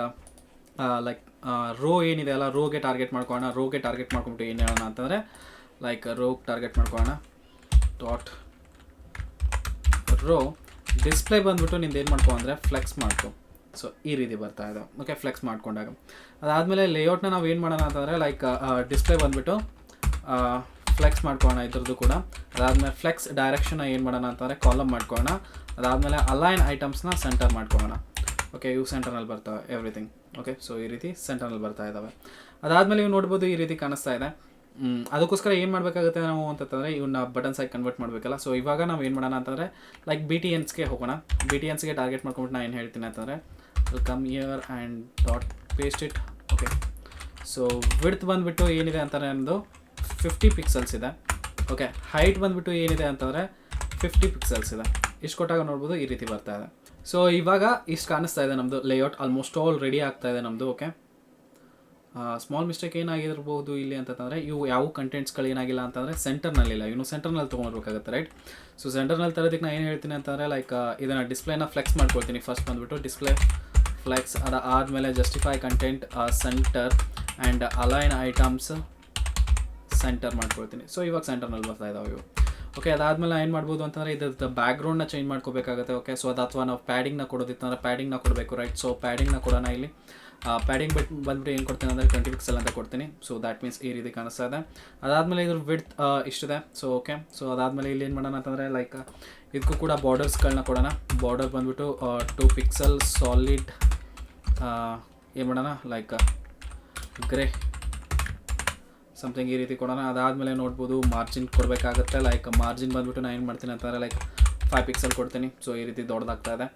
ಲೈಕ್ ರೋ ಏನಿದೆ ಅಲ್ಲ ರೋಗೆ ಟಾರ್ಗೆಟ್ ಮಾಡ್ಕೊಳ್ಳೋಣ. ರೋಗೆ ಟಾರ್ಗೆಟ್ ಮಾಡ್ಕೊಂಬಿಟ್ಟು ಏನು ಹೇಳೋಣ ಅಂತಂದರೆ ಲೈಕ್ ರೋಗ್ ಟಾರ್ಗೆಟ್ ಮಾಡ್ಕೊಳ್ಳೋಣ. ಡಾಟ್ ರೋ ಡಿಸ್ಪ್ಲೇ ಬಂದ್ಬಿಟ್ಟು ನಿಂದು ಏನು ಮಾಡ್ಕೊ ಅಂದರೆ ಫ್ಲೆಕ್ಸ್ ಮಾಡ್ಕೊ. ಸೊ ಈ ರೀತಿ ಬರ್ತಾ ಇದೆ. ಓಕೆ ಫ್ಲೆಕ್ಸ್ ಮಾಡ್ಕೊಂಡಾಗ. ಅದಾದಮೇಲೆ ಲೇಔಟ್ನ ನಾವು ಏನು ಮಾಡೋಣ ಅಂತಂದರೆ ಲೈಕ್ ಡಿಸ್ಪ್ಲೇ ಬಂದ್ಬಿಟ್ಟು ಫ್ಲೆಕ್ಸ್ ಮಾಡ್ಕೊಳ್ಳೋಣ ಇದ್ರದ್ದು ಕೂಡ. ಅದಾದಮೇಲೆ ಫ್ಲೆಕ್ಸ್ ಡೈರೆಕ್ಷನ್ ಏನು ಮಾಡೋಣ ಅಂತಂದರೆ ಕಾಲಮ್ ಮಾಡ್ಕೊಳ್ಳೋಣ. ಅದಾದಮೇಲೆ ಅಲೈನ್ ಐಟಮ್ಸ್ನ ಸೆಂಟರ್ ಮಾಡ್ಕೊಳ್ಳೋಣ. ಓಕೆ ಇವು ಸೆಂಟರ್ನಲ್ಲಿ ಬರ್ತವೆ ಎವ್ರಿಥಿಂಗ್ ಓಕೆ ಸೊ ಈ ರೀತಿ ಸೆಂಟರ್ನಲ್ಲಿ ಬರ್ತಾ ಇದ್ದಾವೆ ಅದಾದಮೇಲೆ ಇವು ನೋಡ್ಬೋದು ಈ ರೀತಿ ಕಾಣಿಸ್ತಾ ಇದೆ. ಅದಕ್ಕೋಸ್ಕರ ಏನು ಮಾಡಬೇಕಾಗುತ್ತೆ ನಾವು ಅಂತಂದರೆ ಇವನ್ನ ಬಟನ್ಸ್ ಆಗಿ ಕನ್ವರ್ಟ್ ಮಾಡಬೇಕಲ್ಲ. ಸೊ ಇವಾಗ ನಾವು ಏನು ಮಾಡೋಣ ಅಂತಂದರೆ ಲೈಕ್ ಬಿ ಟಿ ಎನ್ಸ್ಗೆ ಹೋಗೋಣ. ಬಿ ಟಿ ಎನ್ಸ್ಗೆ ಟಾರ್ಗೆಟ್ ಮಾಡ್ಕೊಂಬಿಟ್ಟು ನಾನು ಏನು ಹೇಳ್ತೀನಿ ಅಂತಂದರೆ come here and dot paste it okay so width ಬಂದುಬಿಟ್ಟು ಏನಿದೆ ಅಂತಾರೆ ನಮ್ಮದು ಫಿಫ್ಟಿ ಪಿಕ್ಸೆಲ್ಸ್ ಇದೆ. ಓಕೆ ಹೈಟ್ ಬಂದುಬಿಟ್ಟು ಏನಿದೆ ಅಂತಂದರೆ ಫಿಫ್ಟಿ ಪಿಕ್ಸೆಲ್ಸ್ ಇದೆ. ಇಷ್ಟು ಕೊಟ್ಟಾಗ ನೋಡ್ಬೋದು ಈ ರೀತಿ ಬರ್ತಾ ಇದೆ. ಸೊ ಇವಾಗ ಇಷ್ಟು ಕಾಣಿಸ್ತಾ ಇದೆ ನಮ್ಮದು ಲೇಔಟ್ ಆಲ್ಮೋಸ್ಟ್ ಆಲ್ ರೆಡಿ ಆಗ್ತಾ ಇದೆ ನಮ್ಮದು ಓಕೆ ಸ್ಮಾಲ್ ಮಿಸ್ಟೇಕ್ ಏನಾಗಿರ್ಬೋದು ಇಲ್ಲಿ ಅಂತಂದರೆ, ಇವು ಯಾವ ಕಂಟೆಂಟ್ಸ್ಗಳು ಏನಾಗಿಲ್ಲ ಅಂತಂದರೆ ಸೆಂಟರ್ನಲ್ಲಿಲ್ಲ ಇವನು ಸೆಂಟರ್ನಲ್ಲಿ ತೊಗೊಂಡ್ಬೇಕಾಗುತ್ತೆ ರೈಟ್ ಸೊ ಸೆಂಟರ್ನಲ್ಲಿ ತರೋದಕ್ಕೆ ನಾನು ಏನು ಹೇಳ್ತೀನಿ ಅಂತಂದರೆ ಲೈಕ್ ಇದನ್ನು ಡಿಸ್ಪ್ಲೇನ ಫ್ಲೆಕ್ಸ್ ಮಾಡ್ಕೊಳ್ತೀನಿ ಫಸ್ಟ್ ಬಂದುಬಿಟ್ಟು. ಡಿಸ್ಪ್ಲೇ ಫ್ಲೆಕ್ಸ್ ಅದು ಆದಮೇಲೆ justify content center and align items center ಮಾಡ್ಕೊಳ್ತೀನಿ. ಸೊ ಇವಾಗ ಸೆಂಟರ್ನಲ್ಲಿ ಬರ್ತಾ ಇದಾವೆ ಇವು. ಓಕೆ ಅದಾದಮೇಲೆ ಏನು ಮಾಡ್ಬೋದು ಅಂತಂದರೆ ಇದ್ರದ್ದು ಬ್ಯಾಕ್ಗ್ರೌಂಡ್ನ ಚೇಂಜ್ ಮಾಡ್ಕೋಬೇಕಾಗುತ್ತೆ. ಓಕೆ ಸೊ ಅದು ಅಥವಾ ನಾವು ಪ್ಯಾಡಿಂಗ್ನ ಕೊಡೋದಿತ್ತಂದ್ರೆ ಪ್ಯಾಡಿಂಗ್ನ ಕೊಡಬೇಕು ರೈಟ್ ಸೊ ಪ್ಯಾಡಿಂಗ್ನ ಕೊಡೋಣ ಇಲ್ಲಿ. ಪ್ಯಾಡಿಂಗ್ ಬಿಟ್ಟು ಬಂದ್ಬಿಟ್ಟು ಏನು ಕೊಡ್ತೀನಿ ಅಂದರೆ ಟ್ವೆಂಟಿ ಪಿಕ್ಸೆಲ್ ಅಂತ ಕೊಡ್ತೀನಿ. ಸೊ ದ್ಯಾಟ್ ಮೀನ್ಸ್ ಈ ರೀತಿ ಕಾಣಿಸ್ತಾ ಇದೆ. ಅದಾದಮೇಲೆ ಇದ್ರ ವಿಡ್ತ್ ಇಷ್ಟಿದೆ. ಸೊ ಓಕೆ ಸೊ ಅದಾದಮೇಲೆ ಇಲ್ಲಿ ಏನು ಮಾಡೋಣ ಅಂತಂದರೆ ಲೈಕ್ ಇದಕ್ಕೂ ಕೂಡ ಬಾರ್ಡರ್ಸ್ಗಳನ್ನ ಕೊಡೋಣ. ಬಾರ್ಡರ್ ಬಂದ್ಬಿಟ್ಟು ಟು ಪಿಕ್ಸೆಲ್ ಸಾಲಿಡ್ ಏನು ಮಾಡೋಣ? ಲೈಕ್ ಗ್ರೇ ಸಮಥಿಂಗ್ ಈ ರೀತಿ ಕೊಡೋಣ. ಅದಾದಮೇಲೆ ನೋಡ್ಬೋದು ಮಾರ್ಜಿನ್ ಕೊಡಬೇಕಾಗುತ್ತೆ. ಲೈಕ್ ಮಾರ್ಜಿನ್ ಬಂದ್ಬಿಟ್ಟು ನಾನು ಏನು ಮಾಡ್ತೀನಿ ಅಂತಂದರೆ ಲೈಕ್ ಫೈವ್ ಪಿಕ್ಸಲ್ ಕೊಡ್ತೀನಿ. ಸೊ ಈ ರೀತಿ ದೊಡ್ಡದಾಗ್ತಾ ಇದೆ.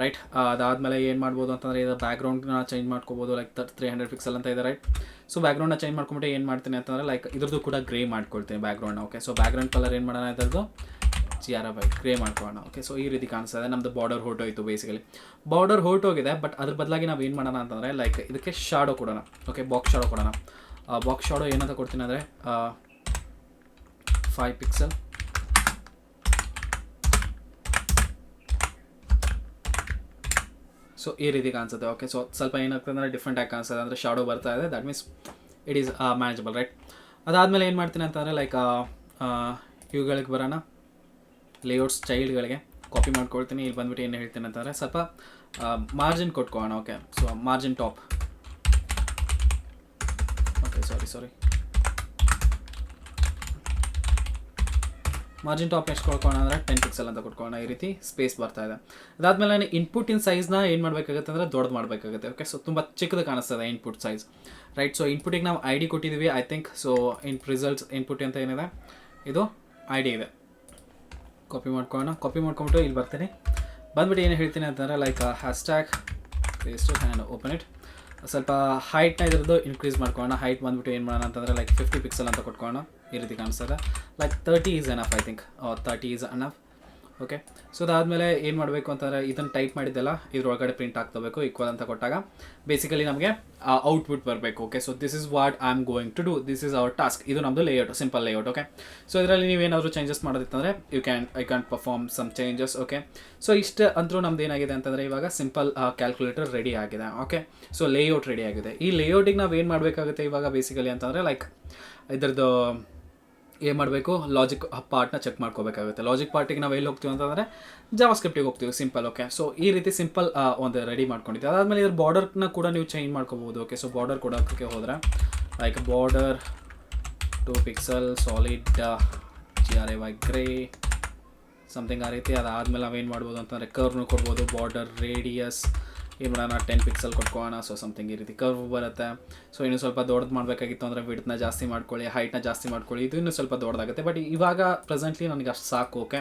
ರೈಟ್ ಅದಾದಮೇಲೆ ಏನು ಮಾಡ್ಬೋದು ಅಂತಂದರೆ ಇದು ಬ್ಯಾಕ್ಗ್ರೌಂಡ್ನ ಚೇಂಜ್ ಮಾಡ್ಕೋಬೋದು. ಲೈಕ್ ತ್ರೀ ಹಂಡ್ರೆಡ್ ಪಿಕ್ಸೆಲ್ ಅಂತ ಇದೆ ರೈಟ್ ಸೊ ಬ್ಯಾಕ್ಗ್ರೌಂಡ್ನ ಚೇಂಜ್ ಮಾಡ್ಕೊಂಬಿಟ್ಟು ಏನು ಮಾಡ್ತೀನಿ ಅಂತಂದರೆ ಲೈಕ್ ಇದ್ರದ್ದು ಕೂಡ ಗ್ರೇ ಮಾಡ್ಕೊಳ್ತೀನಿ ಬ್ಯಾಕ್ಗ್ರೌಂಡ್ನ ಓಕೆ ಸೊ ಬ್ಯಾಕ್ಗ್ರೌಂಡ್ ಕಲರ್ ಏನು ಮಾಡೋಣ, ಇದ್ರದ್ದು ಜಿ ಆರ್ ಬೈ ಗ್ರೇ ಮಾಡ್ಕೊಳ್ಳೋಣ. ಓಕೆ ಸೊ ಈ ರೀತಿ ಕಾಣಿಸ್ತಾ ಇದೆ. ನಮ್ಮದು ಬಾರ್ಡರ್ ಹೊರಟೋಯ್ತು ಬೇಸಿಕಲಿ ಬಾರ್ಡರ್ ಹೋಟೋಗಿದೆ ಬಟ್ ಅದ್ರ ಬದಲಾಗಿ ನಾವು ಏನು ಮಾಡೋಣ ಅಂತಂದರೆ ಲೈಕ್ ಇದಕ್ಕೆ ಶಾಡೋ ಕೊಡೋಣ. ಓಕೆ ಬಾಕ್ಸ್ ಶಾಡೋ ಕೊಡೋಣ. ಬಾಕ್ಸ್ ಶಾಡೋ ಏನಂತ ಕೊಡ್ತೀನಿ ಅಂದರೆ ಫೈವ್ ಪಿಕ್ಸೆಲ್ ಸೊ ಈ ರೀತಿ ಕಾಣಿಸುತ್ತೆ. ಓಕೆ ಸೊ ಸ್ವಲ್ಪ ಏನಾಗ್ತದೆ ಅಂದರೆ ಡಿಫ್ರೆಂಟ್ ಆಗಿ ಕಾಣಿಸ್ತದೆ ಅಂದರೆ ಶಾಡೋ ಬರ್ತಾ ಇದೆ. That means it is manageable right ಅದಾದಮೇಲೆ ಏನು ಮಾಡ್ತೀನಿ ಅಂತಂದರೆ ಲೈಕ್ ಇವುಗಳಿಗೆ ಬರೋಣ. ಲೇಔಟ್ ಸ್ಟೈಲ್ಗಳಿಗೆ ಕಾಪಿ ಮಾಡ್ಕೊಳ್ತೀನಿ. ಇಲ್ಲಿ ಬಂದ್ಬಿಟ್ಟು ಏನು ಹೇಳ್ತೀನಿ ಅಂತಂದರೆ, ಸ್ವಲ್ಪ margin ಕೊಟ್ಕೊಳ್ಳೋಣ. Okay so margin top okay sorry margin top ಎಷ್ಟು ಕೊಡ್ಕೊಳ್ಳೋಣ ಅಂದರೆ ಟೆನ್ ಪಿಕ್ಸೆಲ್ ಅಂತ ಕೊಟ್ಕೊಳ್ಳೋಣ ಈ ರೀತಿ ಸ್ಪೇಸ್ ಬರ್ತಾ ಇದೆ. ಅದಾದಮೇಲೆ ನಾನು ಇನ್ಪುಟ್ ಇನ್ ಸೈಜ್ನ ಏನು ಮಾಡಬೇಕಾಗುತ್ತೆ ಅಂದರೆ ದೊಡ್ಡದು ಮಾಡಬೇಕಾಗುತ್ತೆ. ಓಕೆ ಸೊ ತುಂಬ ಚಿಕ್ಕದು ಕಾಣಿಸ್ತದೆ ಇನ್ಪುಟ್ ಸೈಜ್ ರೈಟ್ ಸೊ ಇನ್ಪುಟಿಗೆ ನಾವು ಐ ಡಿ ಕೊಟ್ಟಿದ್ದೀವಿ I think so in results input ಅಂತ ಏನಿದೆ? ಇದು ಐ ಡಿ ಇದೆ. ಕಾಪಿ ಮಾಡ್ಕೊಳ್ಳೋಣ ಕಾಪಿ ಮಾಡ್ಕೊಂಬಿಟ್ಟು ಇಲ್ಲಿ ಬರ್ತೀನಿ. ಬಂದ್ಬಿಟ್ಟು ಏನು ಹೇಳ್ತೀನಿ ಅಂತಂದರೆ ಲೈಕ್ ಆ್ಯಂಡ್ ಓಪನ್ ಇಟ್ ಸ್ವಲ್ಪ ಹೈಟ್ನ ಇದ್ರದ್ದು ಇನ್ಕ್ರೀಸ್ ಮಾಡ್ಕೊಳ್ಳೋಣ. ಹೈಟ್ ಬಂದ್ಬಿಟ್ಟು ಏನು ಮಾಡೋಣ ಅಂತಂದರೆ ಲೈಕ್ ಫಿಫ್ಟಿ ಪಿಕ್ಸೆಲ್ ಅಂತ ಕೊಟ್ಕೊಳ್ಳೋಣ. ಈ ರೀತಿ ಕಾಣಿಸ್ತದೆ like thirty is enough I think thirty is enough okay so ಅದಾದಮೇಲೆ ಏನು ಮಾಡಬೇಕು ಅಂತಂದರೆ ಇದನ್ನು ಟೈಪ್ ಮಾಡಿದ್ದೆಲ್ಲ ಇದ್ರೊಳಗಡೆ ಪ್ರಿಂಟ್ ಆಗ್ತಬೇಕು ಈಕ್ವಲ್ ಅಂತ ಕೊಟ್ಟಾಗ. ಬೇಸಿಕಲಿ ನಮಗೆ ಔಟ್ಪುಟ್ ಬರಬೇಕು okay so this is what I am going to do this is our task ಇದು ನಮ್ಮದು layout simple layout okay so ಇದರಲ್ಲಿ ನೀವೇನಾದರೂ changes ಮಾಡೋದಿತ್ತಂದರೆ you can I can perform some changes okay so ಇಷ್ಟು ಅಂತರೂ ನಮ್ದು ಏನಾಗಿದೆ ಅಂತಂದರೆ ಇವಾಗ ಸಿಂಪಲ್ ಕ್ಯಾಲ್ಕುಲೇಟರ್ ರೆಡಿ ಆಗಿದೆ ಓಕೆ ಸೊ ಲೇಔಟ್ ರೆಡಿ ಆಗಿದೆ. ಈ ಲೇಔಟಿಗೆ ನಾವು ಏನು ಮಾಡಬೇಕಾಗುತ್ತೆ ಇವಾಗ ಬೇಸಿಕಲಿ ಅಂತಂದರೆ ಲೈಕ್ ಇದ್ರದ್ದು ಏನು ಮಾಡಬೇಕು? ಲಾಜಿಕ್ ಪಾರ್ಟ್ನ ಚೆಕ್ ಮಾಡ್ಕೋಬೇಕಾಗುತ್ತೆ. ಲಾಜಿಕ್ ಪಾರ್ಟಿಗೆ ನಾವು ಎಲ್ಲಿ ಹೋಗ್ತೀವಿ ಅಂತಂದರೆ ಜಾವಾ ಸ್ಕ್ರಿಪ್ಟಿಗೆ ಹೋಗ್ತೀವಿ ಸಿಂಪಲ್ ಓಕೆ ಸೊ ಈ ರೀತಿ ಸಿಂಪಲ್ ಒಂದು ರೆಡಿ ಮಾಡ್ಕೊಂಡಿದ್ದೆ. ಅದಾದಮೇಲೆ ಇದ್ರ ಬಾರ್ಡರ್ನ ಕೂಡ ನೀವು ಚೇಂಜ್ ಮಾಡ್ಕೋಬೋದು ಓಕೆ ಸೊ ಬಾರ್ಡರ್ ಕೊಡೋಕ್ಕೆ ಹೋದರೆ like border two pixel solid G R A Y grey something ಆ ರೀತಿ. ಅದಾದಮೇಲೆ ನಾವೇನು ಮಾಡ್ಬೋದು ಅಂತಂದರೆ ಕರ್ನು ಕೊಡ್ಬೋದು ಬಾರ್ಡರ್ ರೇಡಿಯಸ್ ಏನು ಮಾಡೋಣ ಟೆನ್ ಪಿಕ್ಸಲ್ ಕೊಟ್ಕೊಳ್ಳೋಣ ಸೊ ಸಮಥಿಂಗ್ ಈ ರೀತಿ ಕರ್ವ್ ಬರುತ್ತೆ. ಸೊ ಇನ್ನು ಸ್ವಲ್ಪ ದೊಡ್ಡದು ಮಾಡಬೇಕಾಗಿತ್ತು ಅಂದರೆ ವಿಡ್ತ್ನ ಜಾಸ್ತಿ ಮಾಡ್ಕೊಳ್ಳಿ ಹೈಟ್ನ ಜಾಸ್ತಿ ಮಾಡ್ಕೊಳ್ಳಿ, ಇದು ಇನ್ನೂ ಸ್ವಲ್ಪ ದೊಡ್ಡದಾಗುತ್ತೆ. ಬಟ್ ಇವಾಗ ಪ್ರೆಸೆಂಟ್ಲಿ ನನಗೆ ಅಷ್ಟು ಸಾಕು ಓಕೆ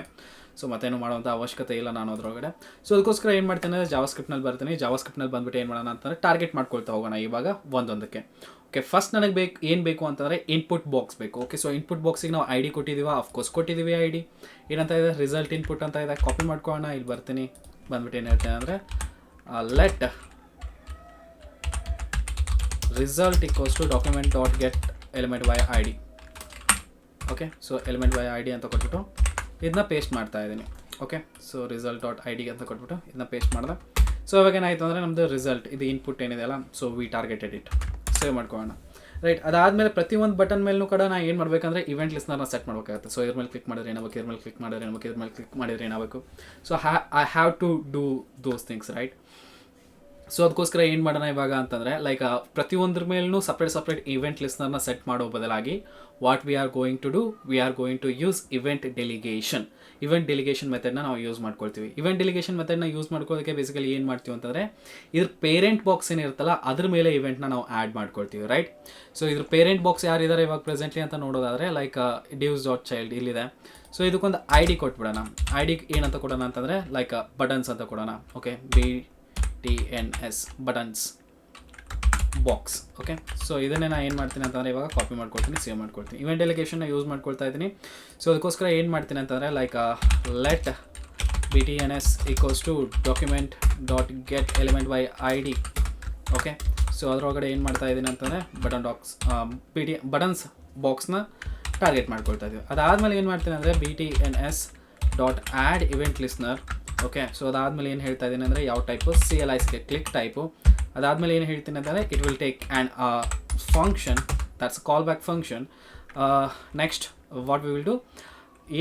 ಸೊ ಮತ್ತೇನು ಮಾಡುವಂಥ ಅವಶ್ಯಕತೆ ಇಲ್ಲ ನಾನು ಅದರೊಳಗಡೆ. ಸೊ ಅದಕ್ಕೋಸ್ಕರ ಏನು ಮಾಡ್ತೇನೆ ಜಾವಾ ಸ್ಕ್ರಿಪ್ಟ್ನಲ್ಲಿ ಬರ್ತೀನಿ. ಜಾವಾ ಸ್ಕ್ರಿಪ್ಟ್ನಲ್ಲಿ ಬಂದುಬಿಟ್ಟು ಏನು ಮಾಡೋಣ ಅಂತಂದರೆ ಟಾರ್ಗೆಟ್ ಮಾಡ್ಕೊಳ್ತಾ ಹೋಗೋಣ ಇವಾಗ ಒಂದೊಂದಕ್ಕೆ. ಓಕೆ ಫಸ್ಟ್ ನನಗೆ ಬೇಕು, ಏನು ಬೇಕು ಅಂತಂದರೆ ಇನ್ಪುಟ್ ಬಾಕ್ಸ್ ಬೇಕು ಓಕೆ ಸೊ ಇನ್ಪುಟ್ ಬಾಕ್ಸಿಗೆ ನಾವು ಐ ಡಿ ಕೊಟ್ಟಿದ್ದೀವ ಅಫ್ಕೋರ್ಸ್ ಕೊಟ್ಟಿದ್ದೀವಿ ಐ ಡಿ ಏನಂತ ಇದೆ? ರಿಸಲ್ಟ್ ಇನ್ಪುಟ್ ಅಂತ ಇದೆ. ಕಾಪಿ ಮಾಡ್ಕೊಳ್ಳೋಣ, ಇಲ್ಲಿ ಬರ್ತೀನಿ. ಬಂದ್ಬಿಟ್ಟು ಏನು ಹೇಳ್ತೇನೆ ಅಂದರೆ let result result equals to dot get element by I D okay so element by I D ಅಂತ ಕೊಟ್ಬಿಟ್ಟು ಇದನ್ನ ಪೇಸ್ಟ್ ಮಾಡ್ತಾ ಇದ್ದೀನಿ. Okay so result dot I D ಅಂತ ಕೊಟ್ಬಿಟ್ಟು ಇದನ್ನ ಪೇಸ್ಟ್ ಮಾಡಿದೆ. ಸೊ ಇವಾಗ ಏನಾಯಿತು ಅಂದರೆ ನಮ್ಮದು ರಿಸಲ್ಟ್ ಇದು ಇನ್ಪುಟ್ ಏನಿದೆ ಅಲ್ಲ so we targeted it save ಮಾಡ್ಕೊಳ್ಳೋಣ. ರೈಟ್ ಅದಾದಮೇಲೆ ಪ್ರತಿಯೊಂದು ಬಟನ್ ಮೇಲೂ ಕೂಡ ನಾನು ಏನು ಮಾಡಬೇಕಂದ್ರೆ ಇವೆಂಟ್ ಲಿಸ್ಟ್ನ ಸೆಟ್ ಮಾಡಬೇಕಾಗುತ್ತೆ. ಸೊ ಇದ್ರ ಮೇಲೆ ಕ್ಲಿಕ್ ಮಾಡಿದ್ರೆ ಏನಾಗಬೇಕು, ಇದ್ರ ಮೇಲೆ ಕ್ಲಿಕ್ ಮಾಡಿದ್ರೆ ಏನಾಗಬೇಕು, ಇದ್ರ ಮೇಲೆ ಕ್ಲಿಕ್ ಮಾಡಿದ್ರೆ ಏನಾಗಬೇಕು. So I have to do those things right so ಅದಕ್ಕೋಸ್ಕರ ಏನು ಮಾಡೋಣ ಇವಾಗ ಅಂತಂದರೆ ಲೈಕ್ ಪ್ರತಿಯೊಂದ್ರ ಮೇಲೂ ಸಪ್ರೇಟ್ ಸಪ್ರೇಟ್ ಇವೆಂಟ್ ಲಿಸ್ನರ್ನ ಸೆಟ್ ಮಾಡೋ ಬದಲಾಗಿ what we are going to do we are going to use event delegation event delegation ಮೆಥಡ್ನ ನಾವು ಯೂಸ್ ಮಾಡ್ಕೊಳ್ತೀವಿ. ಇವೆಂಟ್ ಡೆಲಿಗೇಷನ್ ಮೆಥಡ್ನ ಯೂಸ್ ಮಾಡ್ಕೊಳ್ಳೋದಕ್ಕೆ ಬೇಸಿಕಲಿ ಏನು ಮಾಡ್ತೀವಿ ಅಂತಂದರೆ, ಇದ್ರ ಪೇರೆಂಟ್ ಬಾಕ್ಸ್ ಏನಿರುತ್ತಲ್ಲ ಅದ್ರ ಮೇಲೆ ಇವೆಂಟ್ನ ನಾವು ಆ್ಯಡ್ ಮಾಡ್ಕೊಳ್ತೀವಿ ರೈಟ್ ಸೊ ಇದ್ರ ಪೇರೆಂಟ್ ಬಾಕ್ಸ್ ಯಾರಿದ್ದಾರೆ ಇವಾಗ ಪ್ರೆಸೆಂಟ್ಲಿ ಅಂತ ನೋಡೋದಾದರೆ ಲೈಕ್ ಡ್ಯೂಸ್ ಡಾಟ್ ಚೈಲ್ಡ್ ಇಲ್ಲಿದೆ. ಸೊ ಇದಕ್ಕೊಂದು ಐ ಡಿ ಕೊಟ್ಬಿಡೋಣ. ಐ ಡಿ ಏನಂತ ಕೊಡೋಣ ಅಂತಂದರೆ ಲೈಕ್ ಬಟನ್ಸ್ ಅಂತ ಕೊಡೋಣ. Okay B T N S buttons box okay so ಇದನ್ನೇ ನಾನು ಏನು ಮಾಡ್ತೀನಿ ಅಂತಂದರೆ ಇವಾಗ ಕಾಪಿ ಮಾಡ್ಕೊಳ್ತೀನಿ ಸೇವ್ ಮಾಡ್ಕೊಳ್ತೀನಿ. ಇವೆಂಟ್ ಡೆಲಿಗೇಷನ್ನ ಯೂಸ್ ಮಾಡ್ಕೊಳ್ತಾ ಇದ್ದೀನಿ. ಸೊ ಅದಕ್ಕೋಸ್ಕರ ಏನು ಮಾಡ್ತೀನಿ ಅಂತಂದರೆ like let B T N S equals to document dot get element by I D okay so ಅದರೊಳಗಡೆ ಏನು ಮಾಡ್ತಾ ಇದ್ದೀನಿ ಅಂತಂದರೆ button docs B T buttons ಬಾಕ್ಸ್ನ target ಮಾಡ್ಕೊಳ್ತಾ ಇದ್ದೀವಿ ಅದಾದಮೇಲೆ ಏನು ಮಾಡ್ತೀನಿ ಅಂದರೆ B T N S dot add event listener okay so ಅದಾದಮೇಲೆ ಏನು ಹೇಳ್ತಾ ಇದ್ದೀನಿ ಅಂದರೆ, ಯಾವ ಟೈಪು ಸಿ ಎಲ್ ಐಸ್ಗೆ ಕ್ಲಿಕ್ ಟೈಪು ಅದಾದಮೇಲೆ ಏನು ಹೇಳ್ತೀನಿ ಅಂತಂದರೆ it will take and function that's call back function next what we will do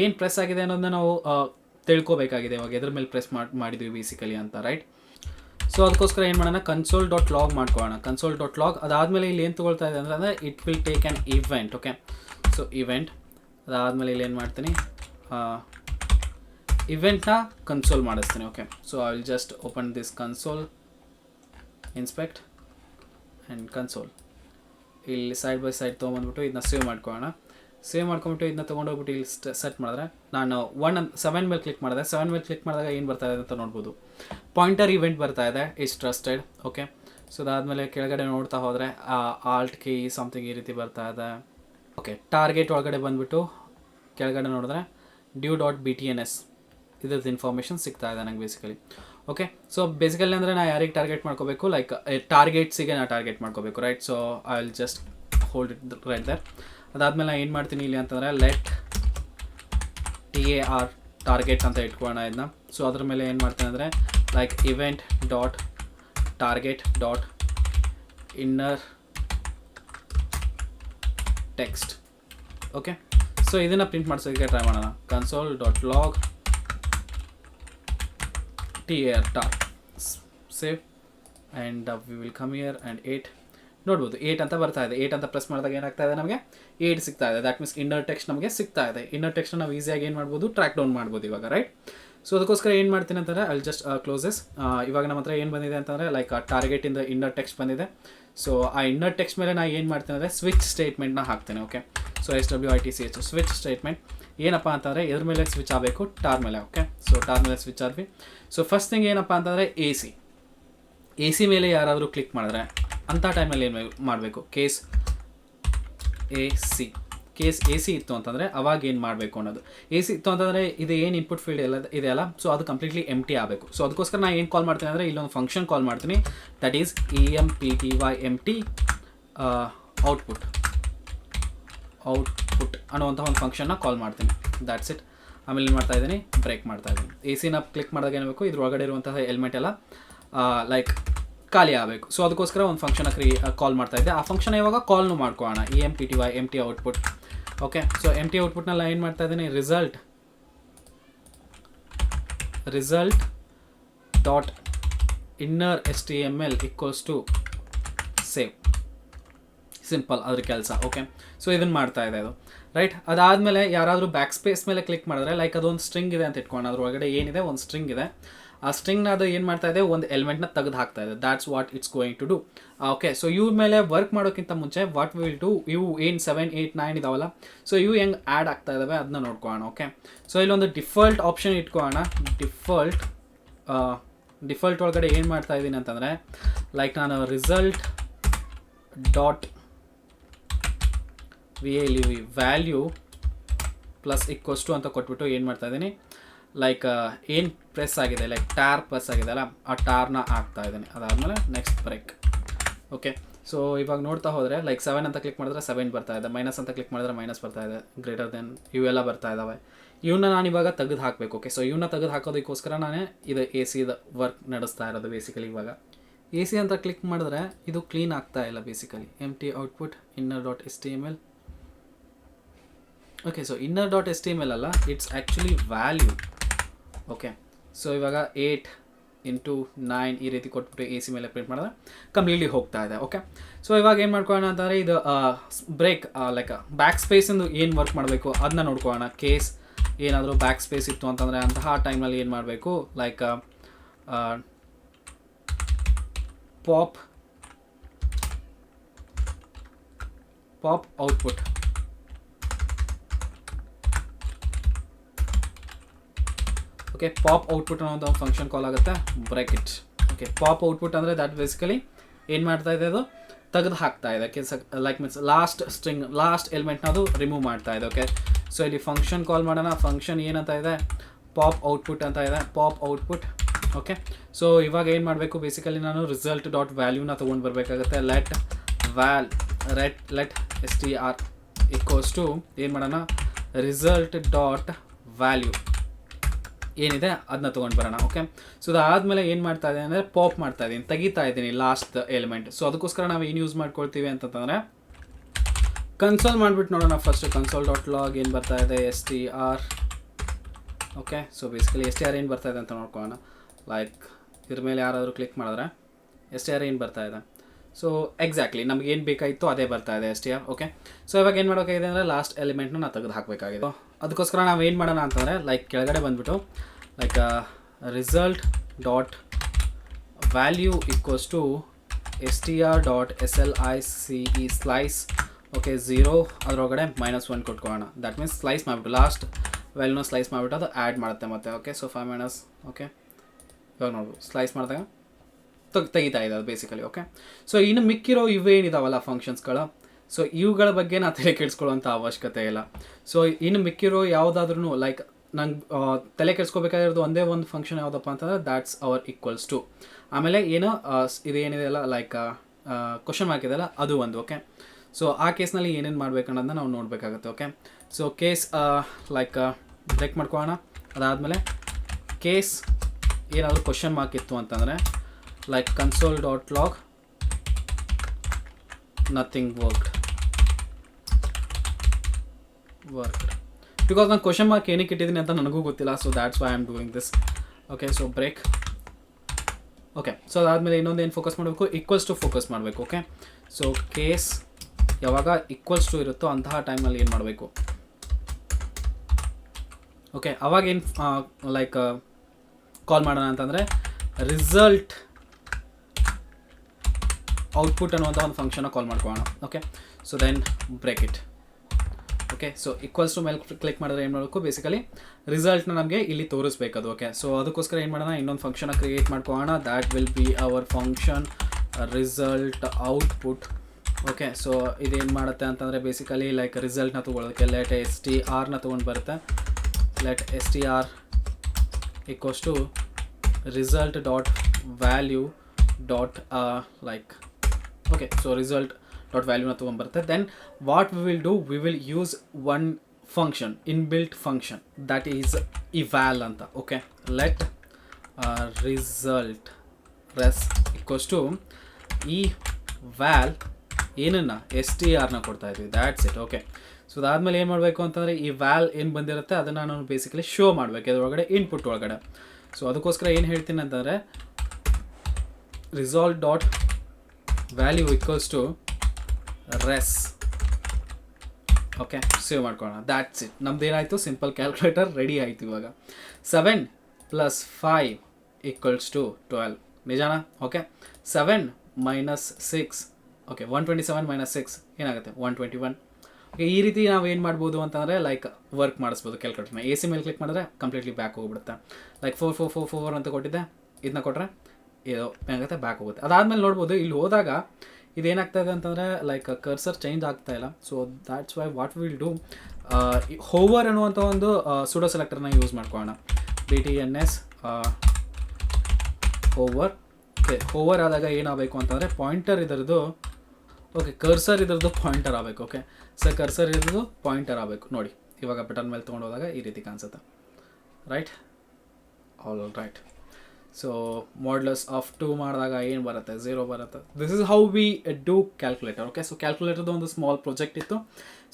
ಏನು ಪ್ರೆಸ್ ಆಗಿದೆ ಅನ್ನೋದನ್ನ ನಾವು ತಿಳ್ಕೋಬೇಕಾಗಿದೆ ತಿಳ್ಕೊಬೇಕಾಗಿದೆ. ಇವಾಗ ಎದ್ರ ಮೇಲೆ ಪ್ರೆಸ್ ಮಾಡಿ, ಮಾಡಿದ್ವಿ ಬೇಸಿಕಲಿ ಅಂತ ರೈಟ್ ಸೊ ಅದಕ್ಕೋಸ್ಕರ ಏನು ಮಾಡೋಣ? ಕನ್ಸೋಲ್ ಡಾಟ್ ಲಾಗ್ ಮಾಡ್ಕೊಳ್ಳೋಣ. ಕನ್ಸೋಲ್ ಡಾಟ್ ಲಾಗ್ ಅದಾದಮೇಲೆ ಇಲ್ಲಿ ಏನು ತೊಗೊಳ್ತಾ ಇದೆ ಅಂದರೆ it will take an event okay so event ಅದಾದಮೇಲೆ ಇಲ್ಲಿ ಏನು ಮಾಡ್ತೀನಿ? ಇವೆಂಟ್ನ ಕನ್ಸೋಲ್ ಮಾಡಿಸ್ತೀನಿ okay so I will just open this console inspect and console ಇಲ್ಲಿ ಸೈಡ್ ಬೈ ಸೈಡ್ ತೊಗೊಂಬಂದ್ಬಿಟ್ಟು ಇದನ್ನ ಸೇವ್ ಮಾಡ್ಕೊಳ್ಳೋಣ. ಸೇವ್ ಮಾಡ್ಕೊಂಬಿಟ್ಟು ಇದನ್ನ ತೊಗೊಂಡೋಗ್ಬಿಟ್ಟು ಇಲ್ಲಿ ಸೆಟ್ ಮಾಡಿದ್ರೆ ನಾನು ಒನ್ ಅನ್ ಸೆವೆನ್ ಮೇಲೆ ಕ್ಲಿಕ್ ಮಾಡಿದೆ ಸೆವೆನ್ ಮೇಲೆ ಕ್ಲಿಕ್ ಮಾಡಿದಾಗ ಏನು ಬರ್ತಾ ಇದೆ ಅಂತ ನೋಡ್ಬೋದು. ಪಾಯಿಂಟರ್ ಇವೆಂಟ್ ಬರ್ತಾ ಇದೆ. ಇಸ್ ಟ್ರಸ್ಟೆಡ್ ಓಕೆ ಸೊ ಅದಾದಮೇಲೆ ಕೆಳಗಡೆ ನೋಡ್ತಾ ಹೋದರೆ ಆಲ್ಟ್ ಕೀ ಸಮಥಿಂಗ್ ಈ ರೀತಿ ಬರ್ತಾ ಇದೆ. ಓಕೆ ಟಾರ್ಗೆಟ್ ಒಳಗಡೆ ಬಂದುಬಿಟ್ಟು ಕೆಳಗಡೆ ನೋಡಿದ್ರೆ due dot B T N S ಇದ್ರದ್ದು ಇನ್ಫಾರ್ಮೇಷನ್ ಸಿಗ್ತಾ ಇದೆ ನಂಗೆ ಬೇಸಿಕಲಿ ಓಕೆ ಸೊ ಬೇಸಿಕಲಿ ಅಂದರೆ ನಾ ಯಾರಿಗೆ ಟಾರ್ಗೆಟ್ ಮಾಡ್ಕೋಬೇಕು? ಲೈಕ್ ಟಾರ್ಗೆಟ್ಸಿಗೆ ನಾ ಟಾರ್ಗೆಟ್ ಮಾಡ್ಕೋಬೇಕು right so I will just hold it right there ಅದಾದಮೇಲೆ ನಾನು ಏನು ಮಾಡ್ತೀನಿ ಇಲ್ಲಿ ಅಂತಂದರೆ let T A R target ಅಂತ ಇಟ್ಕೊಳ್ಳೋಣ ಇದನ್ನ ಸೊ ಅದ್ರ ಮೇಲೆ ಏನು ಮಾಡ್ತೀನಿ ಅಂದರೆ like event dot target dot inner text okay so ಇದನ್ನು ಪ್ರಿಂಟ್ ಮಾಡಿಸೋದಕ್ಕೆ ಟ್ರೈ ಮಾಡೋಣ. Console dot log T R tar save and we will come here and eight ನೋಡ್ಬೋದು ಏಟ್ ಅಂತ ಬರ್ತಾ ಇದೆ. ಏಟ್ ಅಂತ ಪ್ರೆಸ್ ಮಾಡಿದಾಗ ಏನಾಗ್ತಾ ಇದೆ ನಮಗೆ? ಏಟ್ ಸಿಗ್ತಾ ಇದೆ. ದ್ಯಾಟ್ ಮೀನ್ಸ್ ಇನ್ನರ್ ಟೆಕ್ಸ್ಟ್ ನಮಗೆ ಸಿಗ್ತಾ ಇದೆ. ಇನ್ನರ್ ಟೆಕ್ಸ್ಟ್ ನಾವು ಈಸಿಯಾಗಿ ಏನು ಮಾಡ್ಬೋದು? ಟ್ರ್ಯಾಕ್ ಡೌನ್ ಮಾಡ್ಬೋದು ಇವಾಗ ರೈಟ್ ಸೊ ಅದಕ್ಕೋಸ್ಕರ ಏನು ಮಾಡ್ತೀನಿ ಅಂತಂದರೆ ಅಲ್ಲಿ ಜಸ್ಟ್ ಕ್ಲೋಸಸ್ ಇವಾಗ ನಮ್ಮ ಹತ್ರ ಏನು ಬಂದಿದೆ ಅಂತಂದರೆ ಲೈಕ್ ಟಾರ್ಗೆಟ್ ಇಂದ ಇನ್ನರ್ ಟೆಕ್ಸ್ಟ್ ಬಂದಿದೆ. ಸೊ ಆ ಇನ್ನರ್ ಟೆಕ್ಸ್ಟ್ ಮೇಲೆ ನಾನು ಏನು ಮಾಡ್ತೀನಿ ಅಂದರೆ ಸ್ವಿಚ್ ಸ್ಟೇಟ್ಮೆಂಟ್ನ ಹಾಕ್ತೇನೆ okay so S W I T C H switch statement ಏನಪ್ಪ ಅಂತಂದರೆ ಇದ್ರ ಮೇಲೆ ಸ್ವಿಚ್ ಆಗಬೇಕು ಟಾರ್ ಮೇಲೆ ಓಕೆ ಸೊ ಟಾರ್ ಮೇಲೆ ಸ್ವಿಚ್ ಆದ್ವಿ. ಸೊ ಫಸ್ಟ್ ಥಿಂಗ್ ಏನಪ್ಪ ಅಂತಂದರೆ ಎ ಸಿ ಎ ಸಿ ಮೇಲೆ ಯಾರಾದರೂ ಕ್ಲಿಕ್ ಮಾಡಿದ್ರೆ ಅಂಥ ಟೈಮಲ್ಲಿ ಏನು ಮಾಡಬೇಕು? Case A C case A C ಇತ್ತು ಅಂತಂದರೆ ಅವಾಗ ಏನು ಮಾಡಬೇಕು ಅನ್ನೋದು. ಎ ಸಿ ಇತ್ತು ಅಂತಂದರೆ ಇದು ಏನು ಇನ್ಪುಟ್ ಫೀಲ್ಡ್ ಎಲ್ಲ ಇದೆಯಲ್ಲ ಸೊ ಅದು ಕಂಪ್ಲೀಟ್ಲಿ ಎಂ ಟಿ ಆಗಬೇಕು. ಸೊ ಅದಕ್ಕೋಸ್ಕರ ನಾನು ಏನು ಕಾಲ್ ಮಾಡ್ತೀನಿ ಅಂದರೆ ಇಲ್ಲೊಂದು ಫಂಕ್ಷನ್ ಕಾಲ್ ಮಾಡ್ತೀನಿ. That is E M P T Y empty output output ಅನ್ನುವಂಥ ಒಂದು ಫಂಕ್ಷನ್ನ ಕಾಲ್ ಮಾಡ್ತೀನಿ. ದ್ಯಾಟ್ಸ್ ಇಟ್ ಆಮೇಲೆ ಏನು ಮಾಡ್ತಾ ಇದ್ದೀನಿ? ಬ್ರೇಕ್ ಮಾಡ್ತಾ ಇದ್ದೀನಿ. ಎ ಸಿನ ಕ್ಲಿಕ್ ಮಾಡಿದಾಗ ಏನಬೇಕು ಇದ್ರ ಒಳಗಡೆ ಇರುವಂತಹ ಹೆಲ್ಮೆಟ್ ಎಲ್ಲ ಲೈಕ್ ಖಾಲಿ ಆಗಬೇಕು. ಸೊ ಅದಕ್ಕೋಸ್ಕರ ಒಂದು ಫಂಕ್ಷನ್ ಕ್ರಿ ಕಾಲ್ ಮಾಡ್ತಾ ಇದ್ದೆ. ಆ ಫಂಕ್ಷನ್ ಇವಾಗ ಕಾಲ್ನು ಮಾಡ್ಕೊಳ್ಳೋಣ E M T T Y empty output okay so empty ಔಟ್ಪುಟ್ನೆಲ್ಲ ಏನು ಮಾಡ್ತಾ ಇದ್ದೀನಿ? Result result dot inner S T M L equals to simple ಅದ್ರ ಕೆಲಸ ಓಕೆ ಸೊ ಇದನ್ನು ಮಾಡ್ತಾ ಇದೆ ಅದು. ರೈಟ್ ಅದಾದಮೇಲೆ ಯಾರಾದರೂ ಬ್ಯಾಕ್ ಸ್ಪೇಸ್ ಮೇಲೆ ಕ್ಲಿಕ್ ಮಾಡಿದ್ರೆ ಲೈಕ್ ಅದೊಂದು ಸ್ಟ್ರಿಂಗ್ ಇದೆ ಅಂತ ಇಟ್ಕೊಂಡು ಅದ್ರ ಒಳಗಡೆ ಏನಿದೆ, ಒಂದು ಸ್ಟ್ರಿಂಗ್ ಇದೆ. ಆ ಸ್ಟ್ರಿಂಗ್ನ ಅದು ಏನು ಮಾಡ್ತಾ ಇದೆ, ಒಂದು ಎಲಿಮೆಂಟ್ನ ತೆಗೆದು ಹಾಕ್ತಾ ಇದೆ. That's what it's going to do okay so ಇವ್ರ ಮೇಲೆ ವರ್ಕ್ ಮಾಡೋಕ್ಕಿಂತ ಮುಂಚೆ ವಾಟ್ ವಿಲ್ ಡೂ ಇವು ಏನು ಸೆವೆನ್ ಏಯ್ಟ್ ನೈನ್ ಇದಾವಲ್ಲ? ಸೊ ಇವು ಹೆಂಗೆ ಆ್ಯಡ್ ಆಗ್ತಾ ಇದ್ದಾವೆ ಅದನ್ನ ನೋಡ್ಕೊಳ್ಳೋಣ ಓಕೆ ಸೊ ಇಲ್ಲೊಂದು ಡಿಫಾಲ್ಟ್ ಆಪ್ಷನ್ ಇಟ್ಕೊಳ್ಳೋಣ ಡಿಫಾಲ್ಟ್ ಡಿಫಾಲ್ಟ್ ಒಳಗಡೆ ಏನು ಮಾಡ್ತಾ ಇದ್ದೀನಿ ಅಂತಂದರೆ ಲೈಕ್ ನಾನು result dot V V value plus equals to ಅಂತ ಕೊಟ್ಬಿಟ್ಟು ಏನು ಮಾಡ್ತಾ ಇದ್ದೀನಿ? ಲೈಕ್ ಏನು ಪ್ರೆಸ್ ಆಗಿದೆ? ಲೈಕ್ ಟಾರ್ ಪ್ರೆಸ್ ಆಗಿದೆ ಅಲ್ಲ? ಆ ಟಾರ್ನ ಹಾಕ್ತಾ ಇದ್ದೀನಿ. ಅದಾದಮೇಲೆ ನೆಕ್ಸ್ಟ್ ಬ್ರೇಕ್ ಓಕೆ ಸೊ ಇವಾಗ ನೋಡ್ತಾ ಹೋದರೆ ಲೈಕ್ ಸೆವೆನ್ ಅಂತ ಕ್ಲಿಕ್ ಮಾಡಿದ್ರೆ ಸೆವೆನ್ ಬರ್ತಾ ಇದೆ. ಮೈನಸ್ ಅಂತ ಕ್ಲಿಕ್ ಮಾಡಿದ್ರೆ ಮೈನಸ್ ಬರ್ತಾ ಇದೆ. ಗ್ರೇಟರ್ ದೆನ್ ಇವೆಲ್ಲ ಬರ್ತಾ ಇದ್ದಾವೆ ಇವನ್ನ ನಾನು ಇವಾಗ ತೆಗೆದು ಹಾಕಬೇಕು ಓಕೆ ಸೊ ಇವನ್ನ ತೆಗೆದು ಹಾಕೋದಕ್ಕೋಸ್ಕರ ನಾನೇ ಇದು ಎ ಸಿದ ವರ್ಕ್ ನಡೆಸ್ತಾ ಇರೋದು ಬೇಸಿಕಲಿ ಇವಾಗ. ಎ ಸಿ ಅಂತ ಕ್ಲಿಕ್ ಮಾಡಿದ್ರೆ ಇದು ಕ್ಲೀನ್ ಆಗ್ತಾ ಇಲ್ಲ basically empty output inner dot S T M L okay so inner dot S T M L ಅಲ್ಲ it's actually value okay so ಇವಾಗ ಏಯ್ಟ್ ಇಂಟು ನೈನ್ ಈ ರೀತಿ ಕೊಟ್ಬಿಟ್ಟು ಎ ಸಿ ಮೇಲೆ ಪ್ರಿಂಟ್ ಮಾಡಿದ್ರೆ ಕಂಪ್ಲೀಟ್ಲಿ ಹೋಗ್ತಾ ಇದೆ ಓಕೆ ಸೊ ಇವಾಗ ಏನು ಮಾಡ್ಕೊಳ್ಳೋಣ ಅಂತಂದರೆ ಇದು ಬ್ರೇಕ್ ಲೈಕ್ ಬ್ಯಾಕ್ ಸ್ಪೇಸಿಂದು ಏನು ವರ್ಕ್ ಮಾಡಬೇಕು ಅದನ್ನ ನೋಡ್ಕೊಳ್ಳೋಣ. ಕೇಸ್ ಏನಾದರೂ ಬ್ಯಾಕ್ ಸ್ಪೇಸ್ ಇತ್ತು ಅಂತಂದರೆ ಅಂತಹ ಟೈಮಲ್ಲಿ ಏನು ಮಾಡಬೇಕು? Like pop pop output okay pop output ಅನ್ನೋ ಒಂದು ಫಂಕ್ಷನ್ ಕಾಲ್ ಆಗುತ್ತೆ. ಬ್ರ್ಯಾಕೆಟ್ ಓಕೆ ಪಾಪ್ ಔಟ್ಪುಟ್ ಅಂದರೆ ದ್ಯಾಟ್ ಬೇಸಿಕಲಿ ಏನು ಮಾಡ್ತಾ ಇದೆ ಅದು? ತೆಗೆದು ಹಾಕ್ತಾ ಇದೆ. ಕೆಲಸ like means last string last ಎಲಿಮೆಂಟ್ನ ಅದು ರಿಮೂವ್ ಮಾಡ್ತಾ ಇದೆ. ಓಕೆ ಸೊ ಇಲ್ಲಿ ಫಂಕ್ಷನ್ ಕಾಲ್ ಮಾಡೋಣ. ಫಂಕ್ಷನ್ ಏನಂತ ಇದೆ? ಪಾಪ್ ಔಟ್ಪುಟ್ ಅಂತ ಇದೆ. ಪಾಪ್ ಔಟ್ಪುಟ್ ಓಕೆ ಸೊ ಇವಾಗ ಏನು ಮಾಡಬೇಕು? ಬೇಸಿಕಲಿ ನಾನು ರಿಸಲ್ಟ್ ಡಾಟ್ ವ್ಯಾಲ್ಯೂನ ತೊಗೊಂಡು ಬರಬೇಕಾಗುತ್ತೆ. Let val ret let S T R equals to ಏನು ಮಾಡೋಣ? ರಿಸಲ್ಟ್ ಡಾಟ್ ವ್ಯಾಲ್ಯೂ ಏನಿದೆ ಅದನ್ನ ತೊಗೊಂಡು ಬರೋಣ ಓಕೆ ಸೊ ಅದಾದಮೇಲೆ ಏನು ಮಾಡ್ತಾ ಇದ್ದೀನಿ ಅಂದರೆ ಪಾಪ್ ಮಾಡ್ತಾ ಇದ್ದೀನಿ, ತೆಗಿತಾ ಇದ್ದೀನಿ ಲಾಸ್ಟ್ ಎಲಿಮೆಂಟ್ ಸೊ ಅದಕ್ಕೋಸ್ಕರ ನಾವು ಏನು ಯೂಸ್ ಮಾಡ್ಕೊಳ್ತೀವಿ ಅಂತಂದರೆ ಕನ್ಸೋಲ್ ಮಾಡಿಬಿಟ್ಟು ನೋಡೋಣ ಫಸ್ಟ್ ಕನ್ಸೋಲ್ ಡಾಟ್ ಲಾಗ್ ಏನು ಬರ್ತಾ ಇದೆ S T R okay so basically S T R ಏನು ಬರ್ತಾ ಇದೆ ಅಂತ ನೋಡ್ಕೊಳ್ಳೋಣ. ಲೈಕ್ ಇದ್ರ ಮೇಲೆ ಯಾರಾದರೂ ಕ್ಲಿಕ್ ಮಾಡಿದ್ರೆ ಎಸ್ ಟಿ ಆರ್ ಏನು ಬರ್ತಾ ಇದೆ? ಸೊ ಎಕ್ಸಾಕ್ಟ್ಲಿ ನಮ್ಗೆ ಏನು ಬೇಕಾಗಿತ್ತು ಅದೇ ಬರ್ತಾ ಇದೆ S T R okay so ಇವಾಗ ಏನು ಮಾಡಬೇಕಾಗಿದೆ ಅಂದರೆ ಲಾಸ್ಟ್ ಎಲಿಮೆಂಟ್ನ ನಾನು ತೆಗೆದು ಹಾಕಬೇಕಾಗಿದೆ. ಅದಕ್ಕೋಸ್ಕರ ನಾವು ಏನು ಮಾಡೋಣ ಅಂತಂದರೆ ಲೈಕ್ ಕೆಳಗಡೆ ಬಂದುಬಿಟ್ಟು like result dot value equals to S T R dot S L I C E slice okay zero ಅದರೊಳಗಡೆ ಮೈನಸ್ ಒನ್ ಕೊಟ್ಕೊಳ್ಳೋಣ. ದಟ್ ಮೀನ್ಸ್ ಸ್ಲೈಸ್ ಮಾಡಿಬಿಟ್ಟು ಲಾಸ್ಟ್ ವ್ಯಾಲ್ಯೂನ ಸ್ಲೈಸ್ ಮಾಡಿಬಿಟ್ಟು ಅದು ಆ್ಯಡ್ ಮಾಡುತ್ತೆ ಮತ್ತೆ okay so five minus okay ಇವಾಗ ನೋಡ್ಬೋದು ಸ್ಲೈಸ್ ಮಾಡಿದಾಗ ತೆಗ್, ತೆಗಿತಾ ಇದೆ ಅದು ಬೇಸಿಕಲಿ ಓಕೆ ಸೊ ಇನ್ನು ಮಿಕ್ಕಿರೋ ಇವೇನಿದಾವಲ್ಲ ಫಂಕ್ಷನ್ಸ್ಗಳು ಸೊ ಇವುಗಳ ಬಗ್ಗೆ ನಾ ತಲೆ ಕೆಡಿಸ್ಕೊಳ್ಳೋಂಥ ಅವಶ್ಯಕತೆ ಇಲ್ಲ. ಸೊ ಇನ್ನು ಮಿಕ್ಕಿರೋ ಯಾವುದಾದ್ರೂ ಲೈಕ್ ನಂಗೆ ತಲೆ ಕೆಡಿಸ್ಕೋಬೇಕಾಗಿರೋದು ಒಂದೇ ಒಂದು ಫಂಕ್ಷನ್ ಯಾವುದಪ್ಪ ಅಂತಂದ್ರೆ ದ್ಯಾಟ್ಸ್ ಅವರ್ ಈಕ್ವಲ್ಸ್ ಟು ಆಮೇಲೆ ಏನೋ ಇದೇನಿದೆ ಅಲ್ಲ ಲೈಕ್ ಕ್ವಶನ್ ಮಾರ್ಕ್ ಅದು ಒಂದು ಓಕೆ ಸೊ ಆ ಕೇಸ್ನಲ್ಲಿ ಏನೇನು ಮಾಡಬೇಕು ಅನ್ನೋದನ್ನ ನಾವು ನೋಡಬೇಕಾಗುತ್ತೆ okay so case like break ಮಾಡ್ಕೊಳ್ಳೋಣ. ಅದಾದಮೇಲೆ ಕೇಸ್ ಏನಾದರೂ ಕ್ವಶನ್ ಮಾರ್ಕ್ ಇತ್ತು ಅಂತಂದರೆ like console dot log nothing worked. Work because ನಾನು ಕ್ವಶನ್ ಮಾರ್ಕ್ ಏನಕ್ಕೆ ಇಟ್ಟಿದ್ದೀನಿ ಅಂತ ನನಗೂ ಗೊತ್ತಿಲ್ಲ so that's why I am doing this okay so break okay so ಅದಾದಮೇಲೆ ಇನ್ನೊಂದು ಏನು ಫೋಕಸ್ ಮಾಡಬೇಕು? ಈಕ್ವಲ್ಸ್ ಟು ಫೋಕಸ್ ಮಾಡಬೇಕು ಓಕೆ ಸೊ ಕೇಸ್ ಯಾವಾಗ ಈಕ್ವಲ್ಸ್ ಟು ಇರುತ್ತೋ ಅಂತಹ ಟೈಮಲ್ಲಿ ಏನು ಮಾಡಬೇಕು? ಓಕೆ ಅವಾಗೇನು ಲೈಕ್ ಕಾಲ್ ಮಾಡೋಣ ಅಂತಂದರೆ ರಿಸಲ್ಟ್ ಔಟ್ಪುಟ್ ಅನ್ನುವಂಥ ಒಂದು ಫಂಕ್ಷನ್ನ ಕಾಲ್ ಮಾಡ್ಕೊಳ್ಳೋಣ. Okay so then break it okay so equals to ಮೇಲೆ ಕ್ಲಿಕ್ ಮಾಡಿದ್ರೆ ಏನು ಮಾಡಬೇಕು? ಬೇಸಿಕಲಿ ರಿಸಲ್ಟ್ನ ನಮಗೆ ಇಲ್ಲಿ ತೋರಿಸ್ಬೇಕದು. ಓಕೆ ಸೊ ಅದಕ್ಕೋಸ್ಕರ ಏನು ಮಾಡೋಣ? ಇನ್ನೊಂದು ಫಂಕ್ಷನ್ನ ಕ್ರಿಯೇಟ್ ಮಾಡ್ಕೊಳ್ಳೋಣ. That will be our function result output okay so ಇದೇನು ಮಾಡುತ್ತೆ ಅಂತಂದರೆ ಬೇಸಿಕಲಿ ಲೈಕ್ ರಿಸಲ್ಟ್ನ ತೊಗೊಳೋದಕ್ಕೆ ಲೆಟ್ ಎಸ್ ಟಿ ಆರ್ನ ತೊಗೊಂಡು ಬರುತ್ತೆ. Let S T R equals to result dot value dot like okay so result dot ವ್ಯಾಲ್ಯೂನ ತೊಗೊಂಬರುತ್ತೆ then what we will do we will use one function inbuilt function that is eval ಅಂತ. Okay let result res equals to eval ಏನನ್ನ? S T ಆರ್ನ ಕೊಡ್ತಾ ಇದ್ವಿ. That's it okay so ಅದಾದಮೇಲೆ ಏನು ಮಾಡಬೇಕು ಅಂತಂದರೆ ಈ ವ್ಯಾಲ್ ಏನು ಬಂದಿರುತ್ತೆ, ಅದನ್ನು ನಾನು ಬೇಸಿಕಲಿ ಶೋ ಮಾಡಬೇಕು. ಇದರೊಳಗಡೆ ಇನ್ಪುಟ್ ಒಳಗಡೆ. ಸೊ ಅದಕ್ಕೋಸ್ಕರ ಏನು ಹೇಳ್ತೀನಿ ಅಂತಂದರೆ resolve dot value equals to res okay save ಮಾಡ್ಕೊಳ್ಳೋಣ. ದ್ಯಾಟ್ಸ್ ಇಟ್ ನಮ್ದು ಏನಾಯಿತು? ಸಿಂಪಲ್ ಕ್ಯಾಲ್ಕುಲೇಟರ್ ರೆಡಿ ಆಯಿತು ಇವಾಗ. Seven plus five equals to twelve ನಿಜಾನಾ? Okay seven minus six okay one twenty seven minus six ಏನಾಗುತ್ತೆ? ಒನ್ ಟ್ವೆಂಟಿ ಒನ್ ಓಕೆ ಈ ರೀತಿ ನಾವು ಏನು ಮಾಡ್ಬೋದು ಅಂತಂದರೆ ಲೈಕ್ ವರ್ಕ್ ಮಾಡಿಸ್ಬೋದು ಕ್ಯಾಲ್ಕುಲೇಟರ್ನ ಎ ಸಿ ಮೇಲೆ ಕ್ಲಿಕ್ ಮಾಡಿದ್ರೆ ಕಂಪ್ಲೀಟ್ಲಿ ಬ್ಯಾಕ್ ಹೋಗ್ಬಿಡುತ್ತೆ. Like four four four four ಅಂತ ಕೊಟ್ಟಿದ್ದೆ. ಇದನ್ನ ಕೊಟ್ಟರೆ ಏನಾಗುತ್ತೆ ಬ್ಯಾಕ್ ಹೋಗುತ್ತೆ. ಅದಾದಮೇಲೆ ನೋಡ್ಬೋದು, ಇಲ್ಲಿ ಹೋದಾಗ ಇದೇನಾಗ್ತಾ ಇದೆ ಅಂತಂದರೆ ಲೈಕ್ ಕರ್ಸರ್ ಚೇಂಜ್ ಆಗ್ತಾ ಇಲ್ಲ. So that's why what will do hover ಅನ್ನುವಂಥ ಒಂದು ಸುಡೋ ಸೆಲೆಕ್ಟರ್ನ ಯೂಸ್ ಮಾಡ್ಕೊಳ್ಳೋಣ B T N S hover okay hover ಆದಾಗ ಏನಾಗಬೇಕು ಅಂತಂದರೆ ಪಾಯಿಂಟರ್ ಇದರದ್ದು ಓಕೆ ಕರ್ಸರ್ ಇದರದು ಪಾಯಿಂಟರ್ ಆಗಬೇಕು ಓಕೆ ಸರ್ ಕರ್ಸರ್ ಇದ್ರದ್ದು ಪಾಯಿಂಟರ್ ಆಗಬೇಕು. ನೋಡಿ, ಇವಾಗ ಬಟನ್ ಮೇಲೆ ತೊಗೊಂಡೋದಾಗ ಈ ರೀತಿ ಕಾಣಿಸುತ್ತೆ. Right all right so modulus of two ಮಾಡಿದಾಗ ಏನು ಬರುತ್ತೆ? ಝೀರೋ ಬರುತ್ತೆ. This is how we do calculator okay so ಕ್ಯಾಲ್ಕುಲೇಟರ್ದು ಒಂದು ಸ್ಮಾಲ್ ಪ್ರಾಜೆಕ್ಟ್ ಇತ್ತು.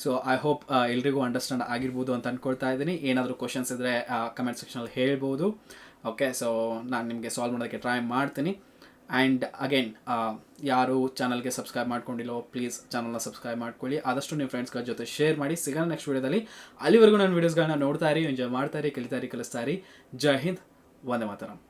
ಸೊ ಐ ಹೋಪ್ ಎಲ್ರಿಗೂ ಅಂಡರ್ಸ್ಟ್ಯಾಂಡ್ ಆಗಿರ್ಬೋದು ಅಂತ ಅಂದ್ಕೊಳ್ತಾ ಇದ್ದೀನಿ. ಏನಾದರೂ ಕ್ವಶನ್ಸ್ ಇದ್ದರೆ ಕಮೆಂಟ್ ಸೆಕ್ಷನಲ್ಲಿ ಹೇಳ್ಬೋದು. ಓಕೆ ಸೊ ನಾನು ನಿಮಗೆ ಸಾಲ್ವ್ ಮಾಡೋದಕ್ಕೆ ಟ್ರೈ ಮಾಡ್ತೀನಿ. ಆ್ಯಂಡ್ ಅಗೇನ್ ಯಾರು ಚಾನಲ್ಗೆ ಸಬ್ಸ್ಕ್ರೈಬ್ ಮಾಡ್ಕೊಂಡಿಲ್ಲೋ ಪ್ಲೀಸ್ ಚಾನಲ್ನ ಸಬ್ಸ್ಕ್ರೈಬ್ ಮಾಡ್ಕೊಳ್ಳಿ. ಆದಷ್ಟು ನಿಮ್ಮ ಫ್ರೆಂಡ್ಸ್ಗಳ ಜೊತೆ ಶೇರ್ ಮಾಡಿ. ಸಿಗೋಣ ನೆಕ್ಸ್ಟ್ ವೀಡಿಯೋದಲ್ಲಿ ಅಲ್ಲಿವರೆಗೂ ನನ್ನ ವೀಡಿಯೋಸ್ಗಳನ್ನ ನೋಡ್ತಾ ಇರಿ ಎಂಜಾಯ್ ಮಾಡ್ತಾ ಇರಿ, ಕಲಿತಾ ಇರಿ, ಕಲಿಸ್ತಾ ಇರಿ. ಜೈ ಹಿಂದ್. ವಂದೇ ಮಾತರಂ.